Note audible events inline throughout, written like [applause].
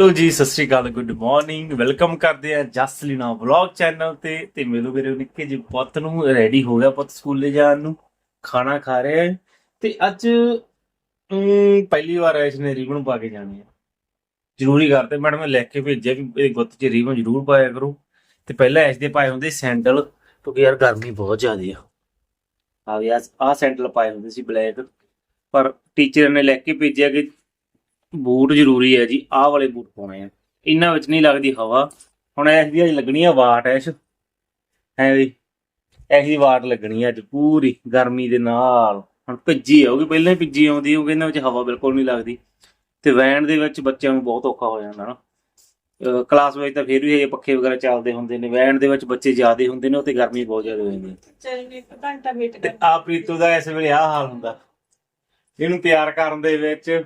ਲੋ ਜੀ, ਸਤਿ ਸ਼੍ਰੀ ਅਕਾਲ ਗੁੱਡ ਮਾਰਨਿੰਗ ਵੈਲਕਮ ਕਰਦੇ ਆ ਜਸਲੀਨਾ ਵਲੌਗ ਚੈਨਲ ਤੇ। ਤੇ ਮਿਲੋ ਮੇਰੇ ਨਿੱਕੇ ਜਿਹੇ ਪੁੱਤ ਨੂੰ ਰੈਡੀ ਹੋ ਗਿਆ ਪੁੱਤ ਸਕੂਲੇ ਜਾਣ ਨੂੰ। ਖਾਣਾ ਖਾ ਰਿਹਾ ਹੈ। ਤੇ ਅੱਜ ਪਹਿਲੀ ਵਾਰ ਐਸ ਨੇ ਰੀਬਨ ਪਾ ਕੇ ਜਾਣੀ ਹੈ ਜ਼ਰੂਰੀ ਕਰਦੇ ਮੈਡਮ ਨੇ ਲਿਖ ਕੇ ਭੇਜਿਆ ਵੀ ਇਹ ਗੁੱਤ 'ਚ ਰੀਬਨ ਜ਼ਰੂਰ ਪਾਇਆ ਕਰੋ। ਤੇ ਪਹਿਲਾਂ ਐਸ ਦੇ ਪਾਏ ਹੁੰਦੇ ਸੈਂਡਲ, ਕਿਉਂਕਿ ਯਾਰ ਗਰਮੀ ਬਹੁਤ ਜ਼ਿਆਦੀ ਆ। ਆ ਵੀ ਆ ਸੈਂਡਲ ਪਾਏ ਹੁੰਦੇ ਸੀ ਬਲੈਕ। ਪਰ ਟੀਚਰ ਨੇ ਲਿਖ ਕੇ ਭੇਜਿਆ ਕਿ ਬੂਟ ਜ਼ਰੂਰੀ ਹੈ ਜੀ ਆਹ ਵਾਲੇ ਬੂਟ ਪਾਉਣੇ ਆ। ਇਹਨਾਂ ਵਿੱਚ ਨਹੀਂ ਲੱਗਦੀ ਹਵਾ। ਹੁਣ ਐਸ ਦੀ ਅੱਜ ਲੱਗਣੀ ਆ ਵਾਟ ਐਸ਼। ਹੈ ਵੀ ਐਸ ਦੀ ਵਾਟ ਲੱਗਣੀ ਆ ਅੱਜ ਪੂਰੀ ਗਰਮੀ ਦੇ ਨਾਲ। ਹੁਣ ਭਿੱਜੀ ਆਉਗੀ ਪਹਿਲਾਂ ਹੀ ਭਿੱਜੀ ਆਉਂਦੀ ਹੋਊਗੀ ਇਹਨਾਂ ਵਿੱਚ ਹਵਾ ਬਿਲਕੁਲ ਨਹੀਂ ਲੱਗਦੀ। ਤੇ ਵੈਨ ਦੇ ਵਿੱਚ ਬੱਚਿਆਂ ਨੂੰ ਬਹੁਤ ਔਖਾ ਹੋ ਜਾਂਦਾ ਨਾ। ਕਲਾਸ ਵਿੱਚ ਤਾਂ ਫਿਰ ਵੀ ਇਹ ਪੱਖੇ ਵਗੈਰਾ ਚੱਲਦੇ ਹੁੰਦੇ ਨੇ ਵੈਨ ਦੇ ਵਿੱਚ ਬੱਚੇ ਜ਼ਿਆਦੇ ਹੁੰਦੇ ਨੇ ਉੱਥੇ ਗਰਮੀ ਬਹੁਤ ਜ਼ਿਆਦਾ ਹੋ ਜਾਂਦੀ ਹੈ। ਚੱਲ ਇੱਕ ਘੰਟਾ ਵੇਟ ਤੇ ਕਰ ਆ ਪ੍ਰੀਤੂ ਦਾ ਇਸ ਵੇਲੇ ਆ ਹਾਲ ਹੁੰਦਾ। ਇਹਨੂੰ ਤਿਆਰ ਕਰਨ ਦੇ ਵਿੱਚ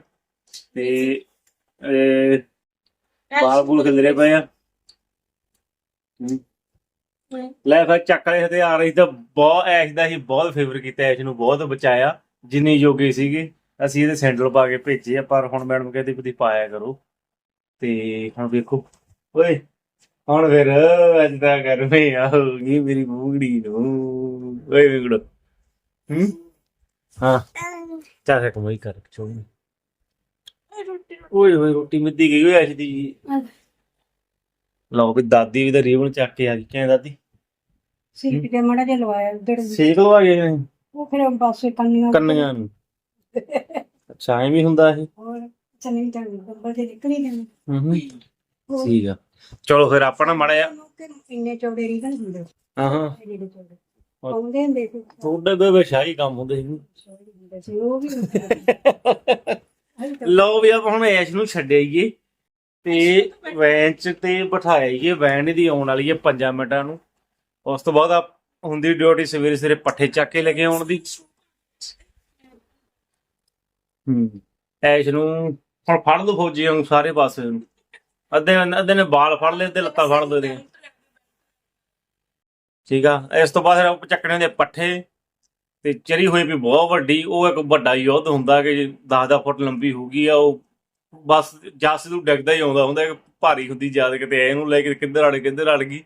ਤੇ ਬਾਲ ਬੂਲ ਖਿਲਰੇ ਪਏ ਆ। ਲੈ ਫਿਰ ਚੱਕ ਲੈ ਤੇ ਆ ਰਹੀ ਤਾਂ ਬਹੁਤ ਐਸ਼ ਦਾ ਹੀ ਬਹੁਤ ਫੇਵਰ ਕੀਤਾ ਐਸ਼ ਨੂੰ ਬਹੁਤ ਬਚਾਇਆ, ਜਿੰਨੀ ਜੋਗੇ ਸੀਗੇ। ਅਸੀਂ ਇਹਦੇ ਸੈਂਡਲ ਪਾ ਕੇ ਭੇਜੇ ਆ, ਪਰ ਹੁਣ ਮੈਡਮ ਕਹਿੰਦੀ ਤੁਸੀਂ ਪਾਇਆ ਕਰੋ। ਤੇ ਹੁਣ ਵੇਖੋ। ਓਏ, ਹੁਣ ਫਿਰ ਅੱਜ ਤਾਂ ਗਰਮੀ ਆ ਮੇਰੀ ਬੂਗੜੀ ਨੂੰ। ਓਏ ਵਿਗੜੋ ਹੂੰ। ਹਾਂ। ਚਾਹ ਕੇ ਕਰ ਚੋਣੀ ਓਏ ਹੋਏ ਰੋਟੀ ਮਿੱਦੀ ਗਈ ਓਏ ਅੱਜ ਦੀ ਜੀ। ਲਓ ਵੀ ਦਾਦੀ ਵੀ ਤਾਂ ਰੀਬਨ ਚੱਕ ਕੇ ਆ ਗਈ ਕਿਵੇਂ ਦਾਦੀ? ਸੀਟ ਤੇ ਮੜਾ ਜਿਹਾ ਲਵਾਇਆ ਉਧਰ ਸੇਕ ਲਵਾ ਗਏ ਨੇ ਉਹ ਫਿਰ ਪਾਸੇ ਕੰਨੀਆਂ। ਕੰਨੀਆਂ ਨੂੰ। ਅੱਛਾ ਐਵੇਂ ਹੀ ਹੁੰਦਾ ਇਹ? ਹੋਰ ਚੰਨੀ ਤਾਂ ਬੰਬਲ ਦੇ ਨਿਕਲੀ ਜਾਂਦੇ। ਹੂੰ ਠੀਕ ਆ। ਚਲੋ ਫਿਰ ਆਪਾਂ ਨਾ ਮੜਿਆ ਇੰਨੇ ਚੌੜੇ ਰੀਬਨ ਹੁੰਦੇ। ਹਾਂ ਹਾਂ। ਜਿਹੜੇ ਚੌੜੇ। ਆਉਂਦੇ ਹੁੰਦੇ ਸੀ। ਤੁਹਾਡੇ ਬੇਬੇ ਸ਼ਾਹੀ ਕੰਮ ਹੁੰਦੇ ਸੀ। ਚੌੜੇ ਹੁੰਦੇ ਸੀ ਉਹ ਵੀ ਹੁੰਦੇ [laughs] ਲਓ ਵੀ ਆਪਾਂ ਹੁਣ ਐਸ਼ ਨੂੰ ਛੱਡਿਆਈਏ ਤੇ ਵੈਨ ਚ ਤੇ ਬਿਠਾਈਏ ਵੈਨ ਇਹਦੀ ਆਉਣ ਵਾਲੀ ਹੈ 5 ਮਿੰਟਾਂ ਨੂੰ। ਉਸ ਤੋਂ ਬਾਅਦ ਆ ਹੁੰਦੀ ਡਿਊਟੀ ਸਵੇਰੇ ਸਵੇਰੇ ਪੱਠੇ ਚੱਕ ਕੇ ਲੱਗੇ ਆਉਣ ਦੀ। ਹੂੰ, ਐਸ਼ ਨੂੰ ਹੁਣ ਫੜ ਲਓ ਫੌਜੀ ਨੂੰ ਸਾਰੇ ਪਾਸੇ ਨੂੰ। ਅੱਧੇ ਅੱਧੇ ਨੇ ਬਾਲ ਫੜ ਲਏ ਤੇ ਲੱਤਾਂ ਫੜ ਲਓ ਠੀਕ ਆ, ਇਸ ਤੋਂ ਬਾਅਦ ਫਿਰ ਚੱਕਣੇ ਹੁੰਦੇ ਪੱਠੇ। ਤੇ ਚਰੀ ਹੋਈ ਵੀ ਬਹੁਤ ਵੱਡੀ, ਉਹ ਇੱਕ ਵੱਡਾ ਯੁੱਧ ਹੁੰਦਾ ਕਿ 10-10 ਫੁੱਟ ਲੰਬੀ ਹੋਊਗੀ ਆ, ਉਹ ਬਸ ਜੱਸ ਨੂੰ ਡਿੱਗਦਾ ਹੀ ਆਉਂਦਾ ਹੁੰਦਾ ਭਾਰੀ ਹੁੰਦੀ ਜ਼ਿਆਦਾ ਕਿਤੇ ਇਹਨੂੰ ਲੈ ਕੇ ਕਿੱਧਰ ਅੜ ਕਿੱਧਰ ਅੜ ਗਈ।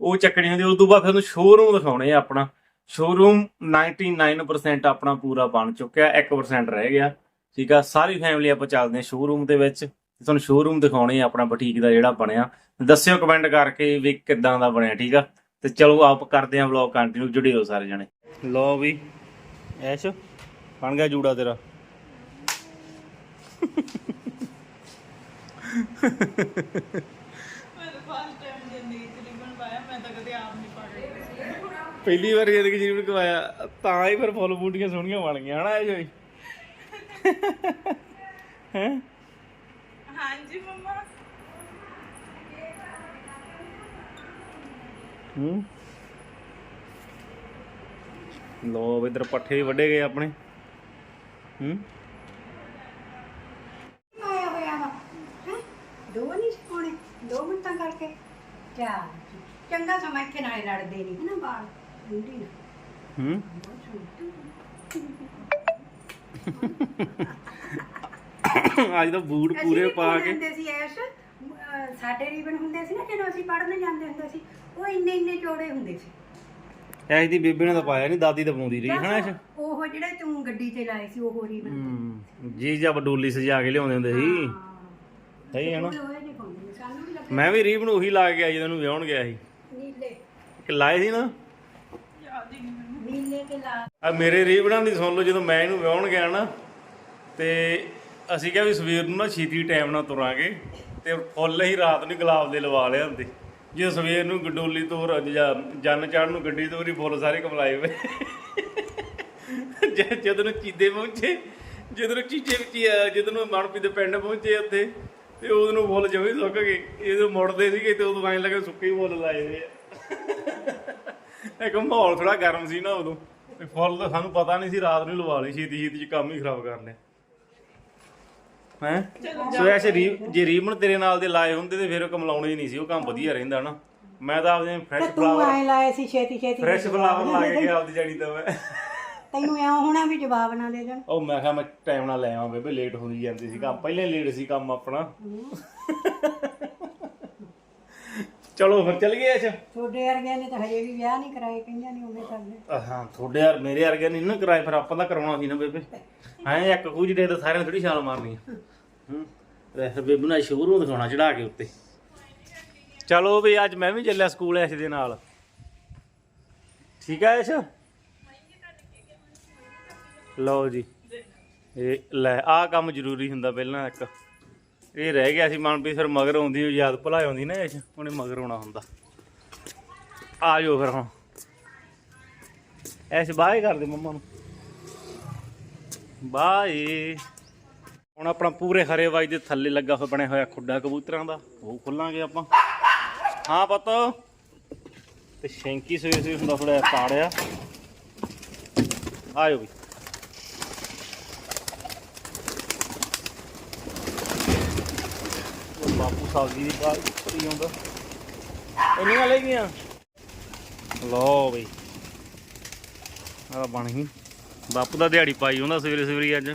ਉਹ ਚੱਕਣੀ ਹੁੰਦੀ ਉਸ ਤੋਂ ਬਾਅਦ ਫਿਰ ਉਹਨੂੰ ਸ਼ੋਰੂਮ ਦਿਖਾਉਣੇ ਆ ਆਪਣਾ। ਸ਼ੋਰੂਮ 99% ਆਪਣਾ ਪੂਰਾ ਬਣ ਚੁੱਕਿਆ 1% ਰਹਿ ਗਿਆ। ਠੀਕ ਆ, ਸਾਰੀ ਫੈਮਿਲੀ ਆਪਾਂ ਚੱਲਦੇ ਹਾਂ ਸ਼ੋਰੂਮ ਦੇ ਵਿੱਚ। ਤੇ ਤੁਹਾਨੂੰ ਸ਼ੋਰੂਮ ਦਿਖਾਉਣੇ ਆ ਆਪਣਾ ਬੁਟੀਕ ਦਾ ਜਿਹੜਾ ਬਣਿਆ। ਦੱਸਿਓ ਕਮੈਂਟ ਕਰਕੇ ਵੀ ਕਿੱਦਾਂ ਦਾ ਬਣਿਆ, ਠੀਕ ਆ? ਤੇ ਚਲੋ ਆਪ ਕਰਦੇ ਆਂ ਵਲੌਗ ਕੰਟੀਨਿਊ ਜੁੜੇ ਰਹੋ ਸਾਰੇ ਜਣੇ। ਲੋ ਵੀ। ਐਸ਼ ਬਣ ਗਿਆ ਜੂੜਾ ਤੇਰਾ। ਕੇ ਪਹਿਲੀ ਵਾਰ ਜ਼ਿੰਦਗੀ ਜੀਵਨ ਕਮਾਇਆ ਤਾਂ ਹੀ ਫਿਰ ਫੁੱਲ ਬੂਟੀਆਂ ਸੋਹਣੀਆਂ ਬਣ ਗਈਆਂ ਹਨਾ ਇਹ ਜੋਈ ਹੈ? ਹਾਂਜੀ ਮੰਮਾ। ਹੂੰ? ਲੋ ਇਧਰ ਪੱਠੇ ਵੀ ਵੱਡੇ ਗਏ ਆਪਣੇ। ਹੂੰ? ਆਇਆ ਹੋਇਆ ਵਾ। ਹੈਂ? ਦੋ ਨਹੀਂ ਸੋਣੇ ਦੋ ਮਿੰਟਾਂ ਕਰਕੇ। ਚਾਰ ਚੰਗਾ ਸਮਾਂ ਇੱਥੇ ਨਾਲੇ ਲੜਦੇ ਨਹੀਂ ਹਨਾ ਬਾਲ? ਹੁੰਦੀ ਨਾ। ਹੂੰ? ਅੱਜ ਤਾਂ ਬੂਟ ਪੂਰੇ ਪਾ ਕੇ। ਹੁੰਦੇ ਸੀ ਐਸ਼। ਅਹ ਸਾਡੇ ਰੀਬਨ ਹੁੰਦੇ ਸੀ ਨਾ ਜਦੋਂ ਅਸੀਂ ਪੜ੍ਹਨ ਜਾਂਦੇ ਹੁੰਦੇ ਸੀ ਉਹ ਇੰਨੇ ਇੰਨੇ ਚੌੜੇ ਹੁੰਦੇ ਸੀ। ਐਸ਼ ਦੀ ਬੇਬੇ ਨੇ ਤਾਂ ਪਾਇਆ ਨਹੀਂ ਦਾਦੀ ਤਾਂ ਪਾਉਂਦੀ ਰਹੀ ਹਨਾ ਐਸ਼ ਉਹ ਜਿਹੜੇ ਤੂੰ ਗੱਡੀ ਤੇ ਲਾਏ ਸੀ ਉਹ ਰੀਬਨ ਹੂੰ ਜੀ ਜਾਂ ਬਡੋਲੀ ਸਜਾ ਕੇ ਲਿਆਉਂਦੇ ਹੁੰਦੇ ਸੀ। ਸਹੀ ਹੈ ਨਾ? ਉਹ ਜਿਹੇ ਪਾਉਂਦੇ ਸੀ। ਸਾਨੂੰ ਵੀ ਲੱਗੇ ਮੈਂ ਵੀ ਰੀਬ ਨੂੰ ਉਹੀ ਲਾ ਕੇ ਗਿਆ ਜਦੋਂ ਨੂੰ ਵਿਆਹਣ ਗਿਆ ਸੀ। ਨੀਲੇ। ਕਿ ਲਾਏ ਸੀ ਨਾ? ਨੀਲੇ ਲਾ। ਆ ਮੇਰੇ ਰੀਬਨਾਂ ਦੀ ਸੁਣ ਲਓ ਜਦੋਂ ਮੈਂ ਇਹਨੂੰ ਵਿਆਹਣ ਗਿਆ ਨਾ ਤੇ ਅਸੀਂ ਕਿਹਾ ਵੀ ਸਵੇਰ ਨੂੰ ਨਾ ਛੇਤੀ ਟਾਈਮ ਨਾਲ ਤੁਰਾਂਗੇ ਤੇ ਫੁੱਲ ਹੀ ਰਾਤ ਨੂੰ ਗੁਲਾਬ ਦੇ ਲਵਾ ਲਿਆ ਹੁੰਦੇ ਜੇ ਸਵੇਰ ਨੂੰ ਗਡੋਲੀ ਤੋਂ ਜਾਂ ਜਨ ਚੜ੍ਹਨ ਨੂੰ ਗੱਡੀ ਤੋਰੀ, ਫੁੱਲ ਸਾਰੇ ਕਮਲਾਏ ਹੋਏ। ਜਦ ਜਦੋਂ ਨੂੰ ਚੀਦੇ ਪਹੁੰਚੇ, ਜਦੋਂ ਚੀਚੇ ਵਿੱਚ ਜਦੋਂ ਨੂੰ ਮਨਪ੍ਰੀਤ ਦੇ ਪਿੰਡ ਪਹੁੰਚੇ ਉੱਥੇ, ਤੇ ਉਦੋਂ ਨੂੰ ਫੁੱਲ ਜਮੇ ਸੁੱਕ ਗਏ। ਇਹਦੋਂ ਮੁੜਦੇ ਸੀਗੇ, ਤੇ ਉਦੋਂ ਐਂ ਲੱਗੇ ਸੁੱਕੇ ਫੁੱਲ ਲਾਏ ਹੋਏ ਆ। ਇੱਕ ਮਾਹੌਲ ਥੋੜਾ ਗਰਮ ਸੀ ਨਾ ਉਦੋਂ। ਤੇ ਫੁੱਲ ਤਾਂ ਸਾਨੂੰ ਪਤਾ ਨਹੀਂ ਸੀ, ਰਾਤ ਨੂੰ ਲਵਾ ਲਈ ਛੇਤੀ ਛੇਤੀ ਚ ਕੰਮ ਹੀ ਖਰਾਬ ਕਰ ਲਿਆ। ਹੈ? ਸੋ ਐਸੇ ਰੀ ਜੇ ਰੀਮਨ ਤੇਰੇ ਨਾਲ ਦੇ ਲਾਏ ਹੁੰਦੇ ਤੇ ਫਿਰ ਉਹ ਕਮਲਾਉਣੇ ਹੀ ਨਹੀਂ ਸੀ ਉਹ ਕੰਮ ਵਧੀਆ ਰਹਿੰਦਾ ਨਾ। ਮੈਂ ਤਾਂ ਆਪਦੇ ਫਰੈਸ਼ ਤੂੰ ਫਲਾਵਰ ਐ ਲਾਏ ਸੀ ਛੇਤੀ ਛੇਤੀ ਫਰੈਸ਼ ਫਲਾਵਰ ਲਾ ਕੇ ਗਿਆ ਆਪਦੀ ਜੜੀ ਤਾਂ ਮੈਂ। ਤੈਨੂੰ ਐਂ ਹੋਣਾ ਵੀ ਜਵਾਬ ਨਾ ਦੇ ਦੇਣ। ਉਹ ਮੈਂ ਕਿਹਾ ਮੈਂ ਟਾਈਮ ਨਾਲ ਲੈ ਆਵਾਂ ਬੇਬੇ ਲੇਟ ਹੋਈ ਜਾਂਦੀ ਸੀ ਕੰਮ। ਪਹਿਲੇ ਲੇਟ ਸੀ ਕੰਮ ਆਪਣਾ। ਚਲੋ ਫਿਰ ਚੱਲ ਗਏ ਅੱਛਾ ਤੁਹਾਡੇ ਵਰਗਿਆਂ ਨੇ ਤਾਂ ਹਜੇ ਵੀ ਵਿਆਹ ਨਹੀਂ ਕਰਾਏ ਕਈਆਂ ਨੇ ਉਵੇਂ ਕਰਦੇ ਹਾਂ ਤੁਹਾਡੇ ਯਾਰ ਮੇਰੇ ਵਰਗੇ ਨਹੀਂ ਨਾ ਕਰਾਏ ਫਿਰ ਆਪਾਂ ਤਾਂ ਕਰਾਉਣਾ ਸੀ ਨਾ ਬੇਬੇ। ਐ ਇੱਕ ਕੁਝ ਦੇ ਤਾਂ ਸਾਰਿਆਂ ਨੇ ਥੋੜੀ ਛਾਲ ਮਾਰਨੀ ਆ। ਹੂੰ ਵੈਸੇ ਬੇਬੇ ਨਾਲ ਸ਼ੋਰੂ ਦਿਖਾਉਣਾ ਚੜਾ ਕੇ ਉੱਤੇ। ਚਲੋ ਵੀ ਅੱਜ ਮੈਂ ਵੀ ਚੱਲਿਆ ਸਕੂਲ ਐਸ ਦੇ ਨਾਲ। ਠੀਕ ਹੈ ਐਸ਼ ਲਓ ਜੀ। ਇਹ ਲੈ ਆਹ ਕੰਮ ਜ਼ਰੂਰੀ ਹੁੰਦਾ ਪਹਿਲਾਂ ਇੱਕ। ਇਹ ਰਹਿ ਗਿਆ ਸੀ ਮਨਪ੍ਰੀਤ ਫਿਰ ਮਗਰ ਆਉਂਦੀ ਉਹ ਯਾਦ ਭੁਲਾ ਆਉਂਦੀ ਨਾ ਐਸ਼ ਉਹਨੇ ਮਗਰ ਆਉਣਾ ਹੁੰਦਾ। ਆ ਜਾਓ ਫਿਰ ਹੁਣ। ਐਸ਼ ਬਾਏ ਕਰਦੇ ਮੰਮਾ ਨੂੰ। ਬਾਏ। ਹੁਣ ਆਪਣਾ ਪੂਰੇ ਹਰੇ ਵਾਈ ਦੇ ਥੱਲੇ ਲੱਗਾ ਹੋਇਆ, ਬਣਿਆ ਹੋਇਆ ਖੁੱਡਾ ਕਬੂਤਰਾਂ ਦਾ, ਉਹ ਖੁੱਲਾਂਗੇ ਆਪਾਂ। ਹਾਂ ਪੁੱਤ। ਤੇ ਸ਼ੈਂਕੀ ਸਵੇਰ ਸਵੇਰੇ ਹੁੰਦਾ ਥੋੜਾ ਤਾੜਿਆ। ਆਇਓ ਵੀ ਉਹ ਬਾਪੂ ਸਬਜ਼ੀ ਦੀ ਬਾਤ ਕਰੀ ਆਉਂਦਾ ਇੰਨੀਆਂ ਲੈ ਗਈਆਂ। ਲਓ ਬਈ। ਆ ਬਣ ਗਈ। ਬਾਪੂ ਦਾ ਦਿਹਾੜੀ ਪਾਈ ਹੁੰਦਾ ਸਵੇਰੇ ਸਵੇਰੇ ਅੱਜ।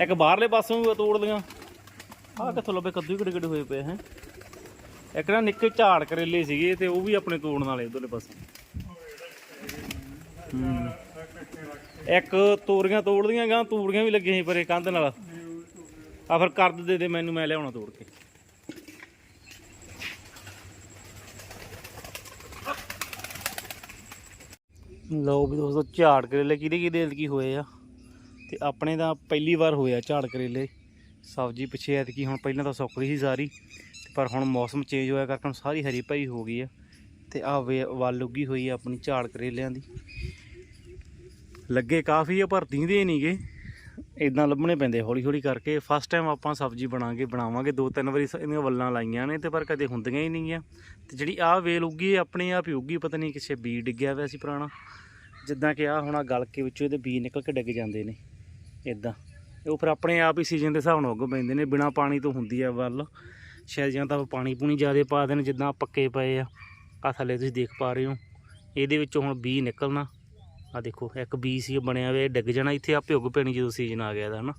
ਇੱਕ ਬਾਹਰਲੇ ਪਾਸੋਂ ਵੀ ਤੋੜ ਲੀਆਂ। ਆਹ ਕਿੱਥੋਂ ਲੱਭੇ? ਕੱਦੂ ਹੀ ਕਿੱਡੇ ਹੋਏ ਪਏ ਹੈ। ਇੱਕ ਨਾ ਨਿੱਕੇ ਝਾੜ ਕਰੇਲੇ ਸੀਗੇ ਤੇ ਉਹ ਵੀ ਆਪਣੇ ਤੋੜਨ ਵਾਲੇ ਉਧਰਲੇ ਪਾਸੇ। ਇੱਕ ਤੋਰੀਆਂ ਤੋੜਦੀਆਂ ਗਾਂ, ਤੂੜੀਆਂ ਵੀ ਲੱਗੀਆਂ ਸੀ ਪਰੇ ਕੰਧ ਨਾਲ। ਆ ਫਿਰ ਕਰਦ ਦੇ ਦੇ ਮੈਨੂੰ, ਮੈਂ ਲਿਆਉਣਾ ਤੋੜ ਕੇ। ਲਓ ਵੀ ਦੋਸਤੋ, ਝਾੜ ਕਰੇਲੇ ਕਿਹਦੇ ਕਿਹਦੇ ਕੀ ਹੋਏ ਆ। ਤੇ ਆਪਣੇ ਤਾਂ ਪਹਿਲੀ ਵਾਰ ਹੋਇਆ ਝਾੜ ਕਰੇਲੇ। ਸਬਜ਼ੀ ਪਿੱਛੇ ਐਤਕੀ, ਹੁਣ ਪਹਿਲਾਂ ਤਾਂ ਸੁੱਕ ਰਹੀ ਸੀ ਸਾਰੀ। ਤੇ ਪਰ ਹੁਣ ਮੌਸਮ ਚੇਂਜ ਹੋਇਆ ਕਰਕੇ ਹੁਣ ਸਾਰੀ ਹਰੀ ਭਰੀ ਹੋ ਗਈ ਆ। ਤੇ ਆ ਵੱਲ ਉੱਗੀ ਹੋਈ ਆ ਆਪਣੀ ਝਾੜ ਕਰੇਲਿਆਂ ਦੀ। ਲੱਗੇ ਕਾਫੀ ਆ, ਪਰ ਦੀਂਦੇ ਨਹੀਂਗੇ ਇਦਾਂ ਲੱਭਣੇ ਪੈਂਦੇ ਹੌਲੀ ਹੌਲੀ ਕਰਕੇ। ਫਸਟ ਟਾਈਮ ਆਪਾਂ ਸਬਜ਼ੀ ਬਣਾਗੇ, ਬਣਾਵਾਂਗੇ, ਦੋ ਤਿੰਨ ਵਾਰੀ ਸ- ਇਹਦੀਆਂ ਵੱਲਾਂ ਲਾਈਆਂ ਨੇ ਤੇ ਪਰ ਕਦੇ ਹੁੰਦੀਆਂ ਹੀ ਨਹੀਂ ਆ। ਤੇ ਜਿਹੜੀ ਆਹ ਵੇਲ ਉੱਗੀ, ਇਹ ਆਪਣੇ ਆਪ ਹੀ ਉੱਗੀ, ਪਤਾ ਨਹੀਂ ਕਿਸੇ ਬੀ ਡਿੱਗਿਆ ਹੋਇਆ ਸੀ ਪੁਰਾਣਾ। ਜਿੱਦਾਂ ਕਿ ਆ ਹੁਣ ਗਲ ਕੇ ਵਿੱਚੋਂ ਇਹਦੇ ਬੀ ਨਿਕਲ ਕੇ ਡਿੱਗ ਜਾਂਦੇ ਨੇ ਇਦਾਂ ਉਹ ਫਿਰ ਆਪਣੇ ਆਪ ਹੀ ਸੀਜ਼ਨ ਦੇ ਹਿਸਾਬ ਨਾਲ ਉੱਗ ਪੈਂਦੇ ਨੇ, ਬਿਨਾ ਪਾਣੀ ਤੋਂ ਹੁੰਦੀ ਆ ਵੱਲ। ਸ਼ਾਇਦ ਜਾਂ ਤਾਂ ਪਾਣੀ ਪੂਣੀ ਜ਼ਿਆਦਾ ਪਾ ਦੇਣ, ਜਿੱਦਾਂ ਪੱਕੇ ਪਏ ਆ। ਆ ਥੱਲੇ ਤੁਸੀਂ ਦੇਖ ਪਾ ਰਹੇ ਹੋ। ਇਹਦੇ ਵਿੱਚੋਂ ਹੁਣ ਬੀ ਨਿਕਲਣਾ। ਆ ਦੇਖੋ, ਇੱਕ ਬੀ ਸੀ ਬਣਿਆ ਹੋਇਆ ਡਿੱਗ ਜਾਣਾ ਇੱਥੇ ਆਪੇ ਉੱਗ ਪੈਣੀ ਜਦੋਂ ਸੀਜ਼ਨ ਆ ਗਿਆ ਇਹਦਾ, ਹਨਾ।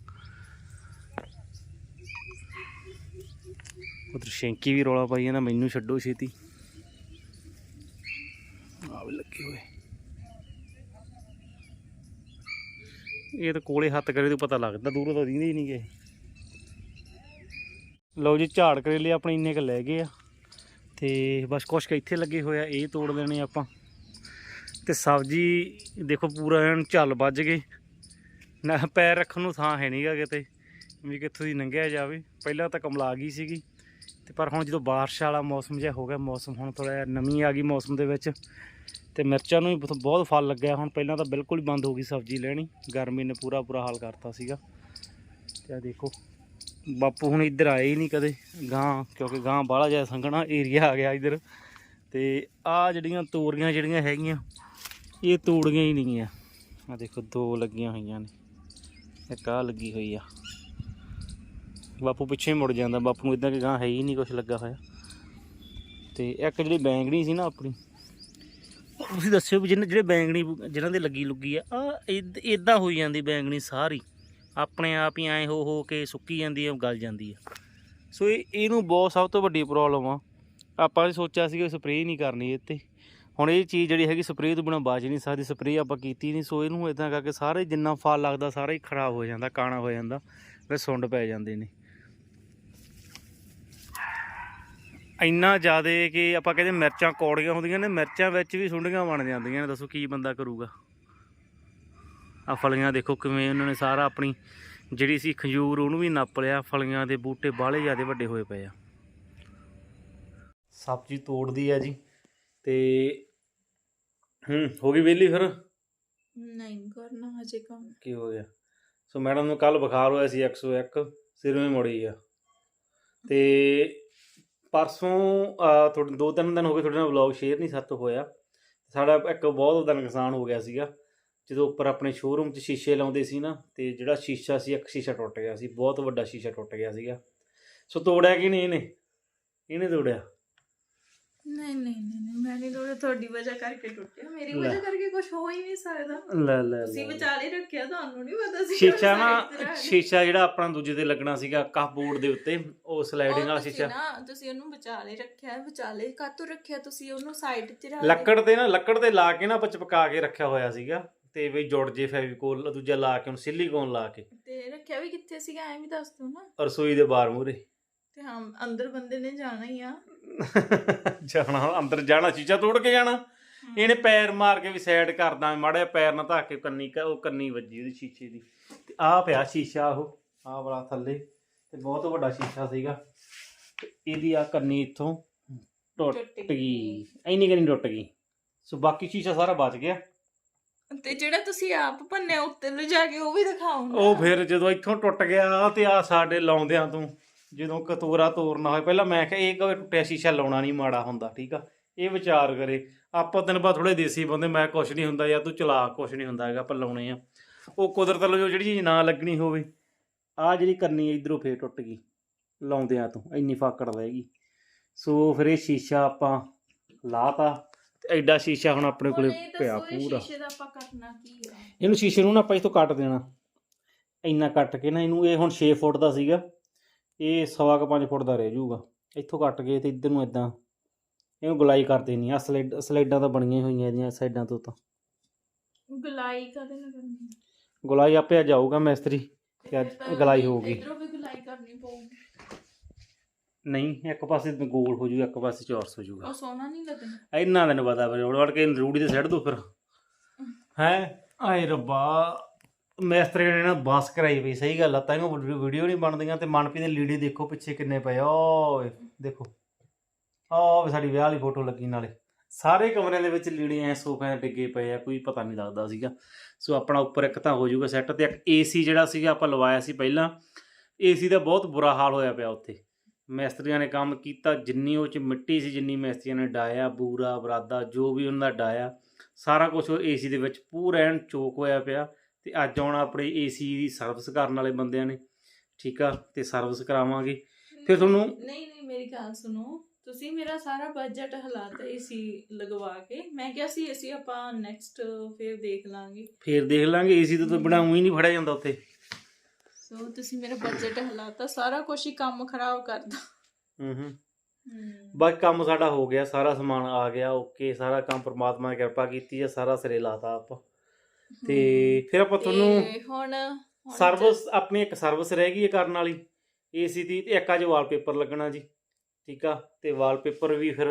ਉਧਰ ਸ਼ੈਂਕੀ ਵੀ ਰੋਲਾ ਪਾਈ ਜਾਂਦਾ, ਮੈਨੂੰ ਛੱਡੋ ਛੇਤੀ। ਆ ਵੀ ਲੱਗੇ ਹੋਏ। ਇਹ ਤਾਂ ਕੋਲੇ ਹੱਥ ਕਰੇ ਤਾਂ ਪਤਾ ਲੱਗਦਾ, ਦੂਰੋਂ ਤਾਂ ਦਿੰਦੇ ਹੀ ਨਹੀਂ ਗਏ। ਲਓ ਜੀ, ਝਾੜ ਕਰੇਲੇ ਆਪਣੇ ਇੰਨੇ ਕ ਲੈ ਗਏ ਆ। ਤੇ ਬਸ ਕੁਛ ਕੁ ਇੱਥੇ ਲੱਗੇ ਹੋਏ ਆ, ਇਹ ਤੋੜ ਲੈਣੇ ਆਪਾਂ। ਤੇ ਸਬਜ਼ੀ ਦੇਖੋ ਪੂਰਾ ਐਨ ਝੱਲ ਵੱਜ ਗਏ ਨਾ ਪੈਰ ਰੱਖਣ ਨੂੰ ਥਾਂ ਹੈ ਨਹੀਂਗਾ ਕਿਤੇ, ਵੀ ਕਿੱਥੋਂ ਦੀ ਲੰਘਿਆ ਜਾਵੇ। ਪਹਿਲਾਂ ਤਾਂ ਕਮਲਾ ਗਈ ਸੀਗੀ, ਤੇ ਪਰ ਹੁਣ ਜਦੋਂ ਬਾਰਿਸ਼ ਵਾਲਾ ਮੌਸਮ ਜਿਹਾ ਹੋ ਗਿਆ, ਮੌਸਮ ਹੁਣ ਥੋੜਾ ਨਮੀ ਆ ਗਈ ਮੌਸਮ ਦੇ ਵਿੱਚ, ਤੇ ਮਿਰਚਾਂ ਨੂੰ ਵੀ ਬਹੁਤ- ਫਲ ਲੱਗਿਆ। ਹੁਣ ਪਹਿਲਾਂ ਤਾਂ ਬਿਲਕੁਲ ਹੀ ਬੰਦ ਹੋ ਗਈ ਸਬਜ਼ੀ ਲੈਣੀ, ਗਰਮੀ ਨੇ ਪੂਰਾ ਪੂਰਾ ਹਾਲ ਕਰਤਾ ਸੀਗਾ। ਤੇ ਆ ਦੇਖੋ, ਬਾਪੂ ਹੁਣ ਇੱਧਰ ਆਏ ਹੀ ਨਹੀਂ ਕਦੇ ਗਾਂ ਕਿਉਂਕਿ ਗਾਂ ਬਾਹਲਾ ਜ਼ਿਆਦਾ ਸੰਘਣਾ ਏਰੀਆ ਆ ਗਿਆ ਇੱਧਰ। ਤੇ ਆ ਜਿਹੜੀਆਂ ਤੋਰੀਆਂ ਜਿਹੜੀਆਂ ਹੈਗੀਆਂ ਇਹ ਤੋੜੀਆਂ ਹੀ ਨਹੀਂ ਆ ਆ ਦੇਖੋ, ਦੋ ਲੱਗੀਆਂ ਹੋਈਆਂ ਨੇ। ਇੱਕ ਆ ਲੱਗੀ ਹੋਈ ਆ। ਬਾਪੂ ਪਿੱਛੇ ਮੁੜ ਜਾਂਦਾ। ਬਾਪੂ ਨੂੰ ਇਦਾਂ ਕਿ ਗਾਂ ਹੈ ਹੀ ਨਹੀਂ ਕੁਝ ਲੱਗਾ ਹੋਇਆ। ਤੇ ਇੱਕ ਜਿਹੜੀ ਬੈਂਗਣੀ ਸੀ ਨਾ ਆਪਣੀ, ਤੁਸੀਂ ਦੱਸਿਓ ਵੀ ਜਿਹਨੇ ਜਿਹੜੇ ਬੈਂਗਣੀ ਜਿਹਨਾਂ ਦੇ ਲੱਗੀ ਲੁੱਗੀ ਆ ਆ ਇਦਾਂ ਹੋਈ ਜਾਂਦੀ ਬੈਂਗਣੀ ਸਾਰੀ। ਆਪਣੇ ਆਪ ਹੀ ਐ ਹੋ ਹੋ ਕੇ ਸੁੱਕੀ ਜਾਂਦੀ ਹੈ ਗਲ ਜਾਂਦੀ ਹੈ ਸੋ ਇਹ, ਇਹਨੂੰ ਬਹੁਤ ਸਭ ਤੋਂ ਵੱਡੀ ਪ੍ਰੋਬਲਮ ਆ। ਆਪਾਂ ਵੀ ਸੋਚਿਆ ਸੀ ਕਿ ਸਪਰੇਅ ਨਹੀਂ ਕਰਨੀ ਇੱਥੇ। ਹੁਣ ਇਹ ਚੀਜ਼ ਜਿਹੜੀ ਹੈਗੀ ਸਪਰੇਅ ਤੋਂ ਬਿਨਾਂ ਬਾਜ ਨਹੀਂ ਸਕਦੀ, ਸਪਰੇਅ ਆਪਾਂ ਕੀਤੀ ਨਹੀਂ, ਸੋ ਇਹਨੂੰ ਇਦਾਂ ਕਰਕੇ ਸਾਰੇ ਜਿੰਨਾ ਫਲ ਲੱਗਦਾ, ਸਾਰਾ ਹੀ ਖਰਾਬ ਹੋ ਜਾਂਦਾ, ਕਾਣਾ ਹੋ ਜਾਂਦਾ, ਫਿਰ ਸੁੰਡ ਪੈ ਜਾਂਦੇ ਨੇ ਇੰਨਾ ਜ਼ਿਆਦਾ ਕਿ ਆਪਾਂ ਕਹਿੰਦੇ ਮਿਰਚਾਂ ਕੌੜੀਆਂ ਹੁੰਦੀਆਂ ਨੇ, ਮਿਰਚਾਂ ਵਿੱਚ ਵੀ ਸੁੰਡੀਆਂ ਬਣ ਜਾਂਦੀਆਂ ਨੇ, ਦੱਸੋ ਕੀ ਬੰਦਾ ਕਰੂਗਾ? ਆ ਫਲੀਆਂ ਦੇਖੋ ਕਿਵੇਂ ਉਹਨਾਂ ਨੇ ਸਾਰਾ ਆਪਣੀ ਜਿਹੜੀ ਸੀ ਖਜੂਰ, ਉਹਨੂੰ ਵੀ ਨੱਪ ਲਿਆ, ਫਲੀਆਂ ਦੇ ਬੂਟੇ ਬਾਹਲੇ ਜ਼ਿਆਦਾ ਵੱਡੇ ਹੋਏ ਪਏ ਆ। ਸਬਜ਼ੀ ਤੋੜਦੀ ਆ ਜੀ, ਤੇ ਹੂੰ ਹੋ ਗਈ ਵਿਹਲੀ ਫਿਰ? ਨਹੀਂ ਕਰਨਾ ਹਜੇ ਕੰਮ। ਕੀ ਹੋ ਗਿਆ? ਸੋ ਮੈਡਮ ਨੂੰ ਕੱਲ ਬੁਖਾਰ ਹੋਇਆ ਸੀ 101 ਸਿਰ ਵਿੱਚ ਮੁੜੀ ਆ। ਤੇ ਪਰਸੋਂ ਥੋੜੇ ਦੋ ਤਿੰਨ ਦਿਨ ਹੋ ਗਏ ਤੁਹਾਡੇ ਨਾਲ ਵਲੌਗ ਸ਼ੇਅਰ ਨਹੀਂ ਸੱਤ ਹੋਇਆ। ਸਾਡਾ ਇੱਕ ਬਹੁਤ ਵੱਡਾ ਨੁਕਸਾਨ ਹੋ ਗਿਆ ਸੀਗਾ। ਜਦੋਂ ਉੱਪਰ ਆਪਣੇ ਸ਼ੋਰੂਮ 'ਚ ਸ਼ੀਸ਼ੇ ਲਾਉਂਦੇ ਸੀ ਨਾ ਤੇ ਜਿਹੜਾ ਸ਼ੀਸ਼ਾ ਸੀ ਇੱਕ ਸ਼ੀਸ਼ਾ ਟੁੱਟ ਗਿਆ ਸੀ ਬਹੁਤ ਵੱਡਾ ਸ਼ੀਸ਼ਾ ਟੁੱਟ ਗਿਆ ਸੀਗਾ। ਸੋ ਤੋੜਿਆ ਕਿ ਨਹੀਂ ਇਹਨੇ? ਇਹਨੇ ਤੋੜਿਆ? ਨਹੀਂ ਨਹੀਂ ਨਹੀਂ ਮੈਂ ਨਹੀਂ ਤੋੜਿਆ ਤੁਹਾਡੀ ਵਜ੍ਹਾ ਕਰਕੇ ਟੁੱਟਿਆ। ਮੇਰੀ ਲੈ। ਵਜ੍ਹਾ ਕਰਕੇ ਕੁਝ ਹੋ ਹੀ ਨਹੀਂ ਸਕਦਾ। ਲੈ ਲੈ ਤੁਸੀਂ ਵਿਚਾਲੇ ਰੱਖਿਆ ਤੁਹਾਨੂੰ ਨਹੀਂ ਪਤਾ ਸੀ ਸ਼ੀਸ਼ਾ ਨਾ ਸ਼ੀਸ਼ਾ ਜਿਹੜਾ ਆਪਣਾ ਦੂਜੇ ਤੇ ਲੱਗਣਾ ਸੀਗਾ ਕਾਪਬੋਰਡ ਦੇ ਉੱਤੇ ਉਹ ਸਲਾਈਡਿੰਗ ਵਾਲਾ ਸ਼ੀਸ਼ਾ। ਨਾ ਤੁਸੀਂ ਉਹਨੂੰ ਵਿਚਾਲੇ ਰੱਖਿਆ ਵਿਚਾਲੇ ਕਾਤੋਂ ਰੱਖਿਆ ਤੁਸੀਂ ਉਹਨੂੰ ਸਾਈਡ 'ਚ ਰੱਖ ਲੱਕੜ ਤੇ ਨਾ ਲੱਕੜ ਤੇ ਲਾ ਕੇ ਨਾ ਆਪਾਂ ਚਪਕਾ ਕੇ ਰੱਖਿਆ ਹੋਇਆ ਸੀਗਾ ਤੇ ਵੀ ਜੁੜ ਜੇ ਫੈਵੀਕੋਲ ਦੂਜਾ ਲਾ ਕੇ ਉਹਨੂੰ ਸਿਲੀਕੋਨ ਲਾ ਕੇ। ਤੇ ਰੱਖਿਆ ਵੀ ਕਿੱਥੇ ਸੀਗਾ ਐਂ ਵੀ ਦੱਸ ਦੋ ਨਾ। ਰਸੋਈ ਦੇ ਬਾਹਰ ਮੂਰੇ ਤੇ ਹਾਂ ਅੰਦਰ ਬੰਦੇ ਨੇ ਜਾਣਾ ਹੀ ਆ। [laughs] ਜਾਣਾ ਅੰਦਰ ਜਾਣਾ ਸ਼ੀਸ਼ਾ ਤੋੜ ਕੇ ਜਾਣਾ। ਇਹਨੇ ਪੈਰ ਮਾਰ ਕੇ ਵੀ ਸਾਈਡ ਕਰਦਾ ਮਾੜਾ ਪੈਰ ਨਾ ਧੱਕ ਕੇ ਕੰਨੀ ਉਹ ਕੰਨੀ ਵੱਜੀ ਉਹਦੀ ਸ਼ੀਸ਼ੇ ਦੀ। ਤੇ ਆਹ ਪਿਆ ਸ਼ੀਸ਼ਾ ਉਹ ਆਹ ਵਾਲਾ ਥੱਲੇ ਤੇ ਬਹੁਤ ਵੱਡਾ ਸ਼ੀਸ਼ਾ ਸੀਗਾ। ਤੇ ਇਹਦੀ ਆ ਕੰਨੀ ਇੱਥੋਂ ਟੁੱਟ ਗਈ। ਐਨੀ ਕੰਨੀ ਟੁੱਟ ਗਈ। ਸੋ ਬਾਕੀ ਸ਼ੀਸ਼ਾ ਸਾਰਾ ਬਚ ਗਿਆ। ਤੇ ਜਿਹੜਾ ਤੁਸੀਂ ਆਪ ਭੰਨਿਆ ਉੱਤੇ ਲਿਜਾ ਕੇ ਉਹ ਵੀ ਦਿਖਾਓ ਉਹ ਫਿਰ ਜਦੋਂ ਇੱਥੋਂ ਟੁੱਟ ਗਿਆ ਤੇ ਆ ਸਾਡੇ ਲਾਉਂਦਿਆਂ ਤੋਂ ਜਦੋਂ ਕਤੋਰਾ ਤੋੜਨਾ ਹੋਏ ਪਹਿਲਾਂ ਮੈਂ ਕਿਹਾ ਇਹ ਕਵੇ ਟੁੱਟਿਆ ਸ਼ੀਸ਼ਾ ਲਾਉਣਾ ਨਹੀਂ ਮਾੜਾ ਹੁੰਦਾ ਠੀਕ ਆ? ਇਹ ਵਿਚਾਰ ਕਰੇ। ਆਪਾਂ ਤੈਨੂੰ ਪਤਾ ਥੋੜੇ ਦੇਸੀ ਬੰਦੇ ਮੈਂ ਕੁਛ ਨਹੀਂ ਹੁੰਦਾ ਜਾਂ ਤੂੰ ਚਲਾ ਕੁਛ ਨਹੀਂ ਹੁੰਦਾ ਹੈਗਾ ਆਪਾਂ ਲਾਉਣੇ ਆ। ਉਹ ਕੁਦਰਤ ਵੱਲੋਂ ਜੋ ਜਿਹੜੀ ਚੀਜ਼ ਨਾ ਲੱਗਣੀ ਹੋਵੇ ਆ ਜਿਹੜੀ ਕਰਨੀ ਇਧਰੋਂ ਫੇਰ ਟੁੱਟ ਗਈ ਲਾਉਂਦਿਆਂ ਤੋਂ ਇੰਨੀ ਫਾਕੜ ਰਹਿ ਗਈ। ਸੋ ਫਿਰ ਇਹ ਸ਼ੀਸ਼ਾ ਆਪਾਂ ਲਾਤਾ ਤੇ ਐਡਾ ਸ਼ੀਸ਼ਾ ਹੁਣ ਆਪਣੇ ਕੋਲੇ ਪਿਆ ਪੂਰਾ। ਸ਼ੀਸ਼ੇ ਦਾ ਆਪਾਂ ਕਰਨਾ ਕੀ ਆ? ਇਹਨੂੰ ਸ਼ੀਸ਼ੇ ਨੂੰ ਨਾ ਆਪਾਂ ਇਥੋਂ ਕੱਟ ਦੇਣਾ। ਇੰਨਾ ਕੱਟ ਕੇ ਨਾ ਇਹਨੂੰ ਇਹ ਹੁਣ 6 ਫੁੱਟ ਦਾ ਸੀਗਾ। ਇਹ ਸਵਾ ਕੁ 5 ਫੁੱਟ ਦਾ ਰਹਿ ਜਾਊਗਾ। ਇੱਥੋਂ ਕੱਟ ਕੇ ਤੇ ਇੱਧਰ ਨੂੰ ਇਦਾਂ ਇਹਨੂੰ ਗੁਲਾਈ ਕਰ ਦੇਣੀ ਆ। ਸਲਾਈਡ ਸਲਾਈਡਾਂ ਤਾਂ ਬਣੀਆਂ ਹੀ ਹੋਈਆਂ ਇਹਦੀਆਂ ਸਾਈਡਾਂ ਤੋਂ ਤਾਂ। ਗੁਲਾਈ ਕਦੇ ਨਾ ਕਰਨੀ? ਗੁਲਾਈ ਆਪੇ ਅੱਜ ਆਊਗਾ ਮਿਸਤਰੀ ਤੇ ਅੱਜ ਗਲਾਈ ਹੋਊਗੀ। ਇਧਰੋਂ ਵੀ ਗੁਲਾਈ ਕਰਨੀ ਪਊਗੀ। ਨਹੀਂ ਇੱਕ ਪਾਸੇ ਤਾਂ ਗੋਲ ਹੋ ਜੂ ਇੱਕ ਪਾਸੇ ਚੌਰਸ ਹੋ ਜੂਗਾ ਉਹ ਸੋਹਣਾ ਨਹੀਂ ਲੱਗਣਾ? ਇੰਨਾ ਤੈਨੂੰ ਪਤਾ ਫਿਰ ਵੜ ਵੜ ਕੇ ਰੂੜੀ ਤੇ ਸੱਟ ਦੋ ਫਿਰ। ਹੈ? ਆਏ ਰੱਬਾ ਮਿਸਤਰੀ ਨੇ ਨਾ ਬਸ ਕਰਾਈ ਪਈ ਸਹੀ ਗੱਲ ਆ, ਤਾਂ ਇਹਨੂੰ ਵੀਡੀਓ ਨਹੀਂ ਬਣਦੀਆਂ ਤੇ ਮਨਪ੍ਰੀਤ ਦੇ ਲੀੜੇ ਦੇਖੋ ਪਿੱਛੇ ਕਿੰਨੇ ਪਏ ਆ। ਓਏ, ਦੇਖੋ। ਆਹ ਵੀ ਸਾਡੀ ਵਿਆਹ ਵਾਲੀ ਫੋਟੋ ਲੱਗੀ ਨਾਲੇ। ਸਾਰੇ ਕਮਰਿਆਂ ਦੇ ਵਿੱਚ ਲੀੜੇ ਐ ਸੋਫਿਆਂ ਦੇ ਡਿੱਗੇ ਪਏ ਆ, ਕੋਈ ਪਤਾ ਨਹੀਂ ਲੱਗਦਾ ਸੀਗਾ। ਸੋ ਆਪਣਾ ਉੱਪਰ ਇੱਕ ਤਾਂ ਹੋ ਜਾਊਗਾ ਸੈੱਟ ਤੇ ਇੱਕ ਏਸੀ ਜਿਹੜਾ ਸੀਗਾ ਆਪਾਂ ਲਵਾਇਆ ਸੀ ਪਹਿਲਾਂ। ਏਸੀ ਦਾ ਬਹੁਤ ਬੁਰਾ ਹਾਲ ਹੋਇਆ ਪਿਆ ਉੱਥੇ। ਮਿਸਤਰੀਆਂ ਨੇ ਕੰਮ ਕੀਤਾ, ਜਿੰਨੀ ਉਹ ਚ ਮਿੱਟੀ ਸੀ, ਜਿੰਨੀ ਮਿਸਤਰੀਆਂ ਨੇ ਡਾਇਆ ਬੂਰਾ, ਬਰਾਦਾ, ਜੋ ਵੀ ਉਹਨਾਂ ਦਾ ਡਾਇਆ ਸਾਰਾ ਕੁਝ ਉਹ ਏਸੀ ਦੇ ਵਿੱਚ ਪੂਰਾ ਐਨ ਚੋਕ ਹੋਇਆ ਪਿਆ। ਤੇ ਅੱਜ ਆਉਣਾ ਆਪਣੇ ਏਸੀ ਦੀ ਸਰਵਿਸ ਕਰਨ ਵਾਲੇ ਬੰਦਿਆਂ ਨੇ ਠੀਕ ਆ ਤੇ ਸਰਵਿਸ ਕਰਾਵਾਂਗੇ। ਫਿਰ ਤੁਹਾਨੂੰ ਨਹੀਂ ਨਹੀਂ ਮੇਰੀ ਗੱਲ ਸੁਣੋ। ਤੁਸੀਂ ਮੇਰਾ ਸਾਰਾ ਬਜਟ ਹਲਾਤਾ ਏਸੀ ਲਗਵਾ ਕੇ ਮੈਂ ਕਿਹਾ ਸੀ ਏਸੀ ਆਪਾਂ ਨੈਕਸਟ ਫਿਰ ਦੇਖ ਲਾਂਗੇ। ਫੇਰ ਦੇਖ ਲਾਂਗੇ ਏਸੀ ਤੋਂ ਤਾਂ ਬਿਨਾਂ ਹੀ ਨਹੀਂ ਫੜਿਆ ਜਾਂਦਾ ਉੱਥੇ। ਸੋ ਤੁਸੀਂ ਮੇਰਾ ਬਜਟ ਹਲਾਤਾ ਸਾਰਾ ਕੁਝ ਹੀ ਕੰਮ ਖਰਾਬ ਕਰਦਾ ਹੂੰ ਹੂੰ। ਬਾਕੀ ਕੰਮ ਸਾਡਾ ਹੋ ਗਿਆ ਸਾਰਾ ਸਮਾਨ ਆ ਗਿਆ ਓਕੇ ਸਾਰਾ ਕੰਮ ਪ੍ਰਮਾਤਮਾ ਨੇ ਕਿਰਪਾ ਕੀਤੀ ਹੈ ਸਾਰਾ ਸਿਰੇ ਲਾਤਾ ਆਪਾਂ। ਤੇ ਫਿਰ ਆਪਾਂ ਤੁਹਾਨੂੰ ਤੇ ਹੁਣ ਹੁਣ ਸਰਵਿਸ ਆਪਣੀ ਇੱਕ ਸਰਵਿਸ ਰਹਿ ਗਈ ਹੈ ਕਰਨ ਵਾਲੀ। ਏਸੀ ਦੀ ਤੇ ਇੱਕ ਅੱਜ ਵਾਲਪੇਪਰ ਲੱਗਣਾ ਜੀ ਠੀਕ ਆ? ਤੇ ਵਾਲਪੇਪਰ ਵੀ ਫਿਰ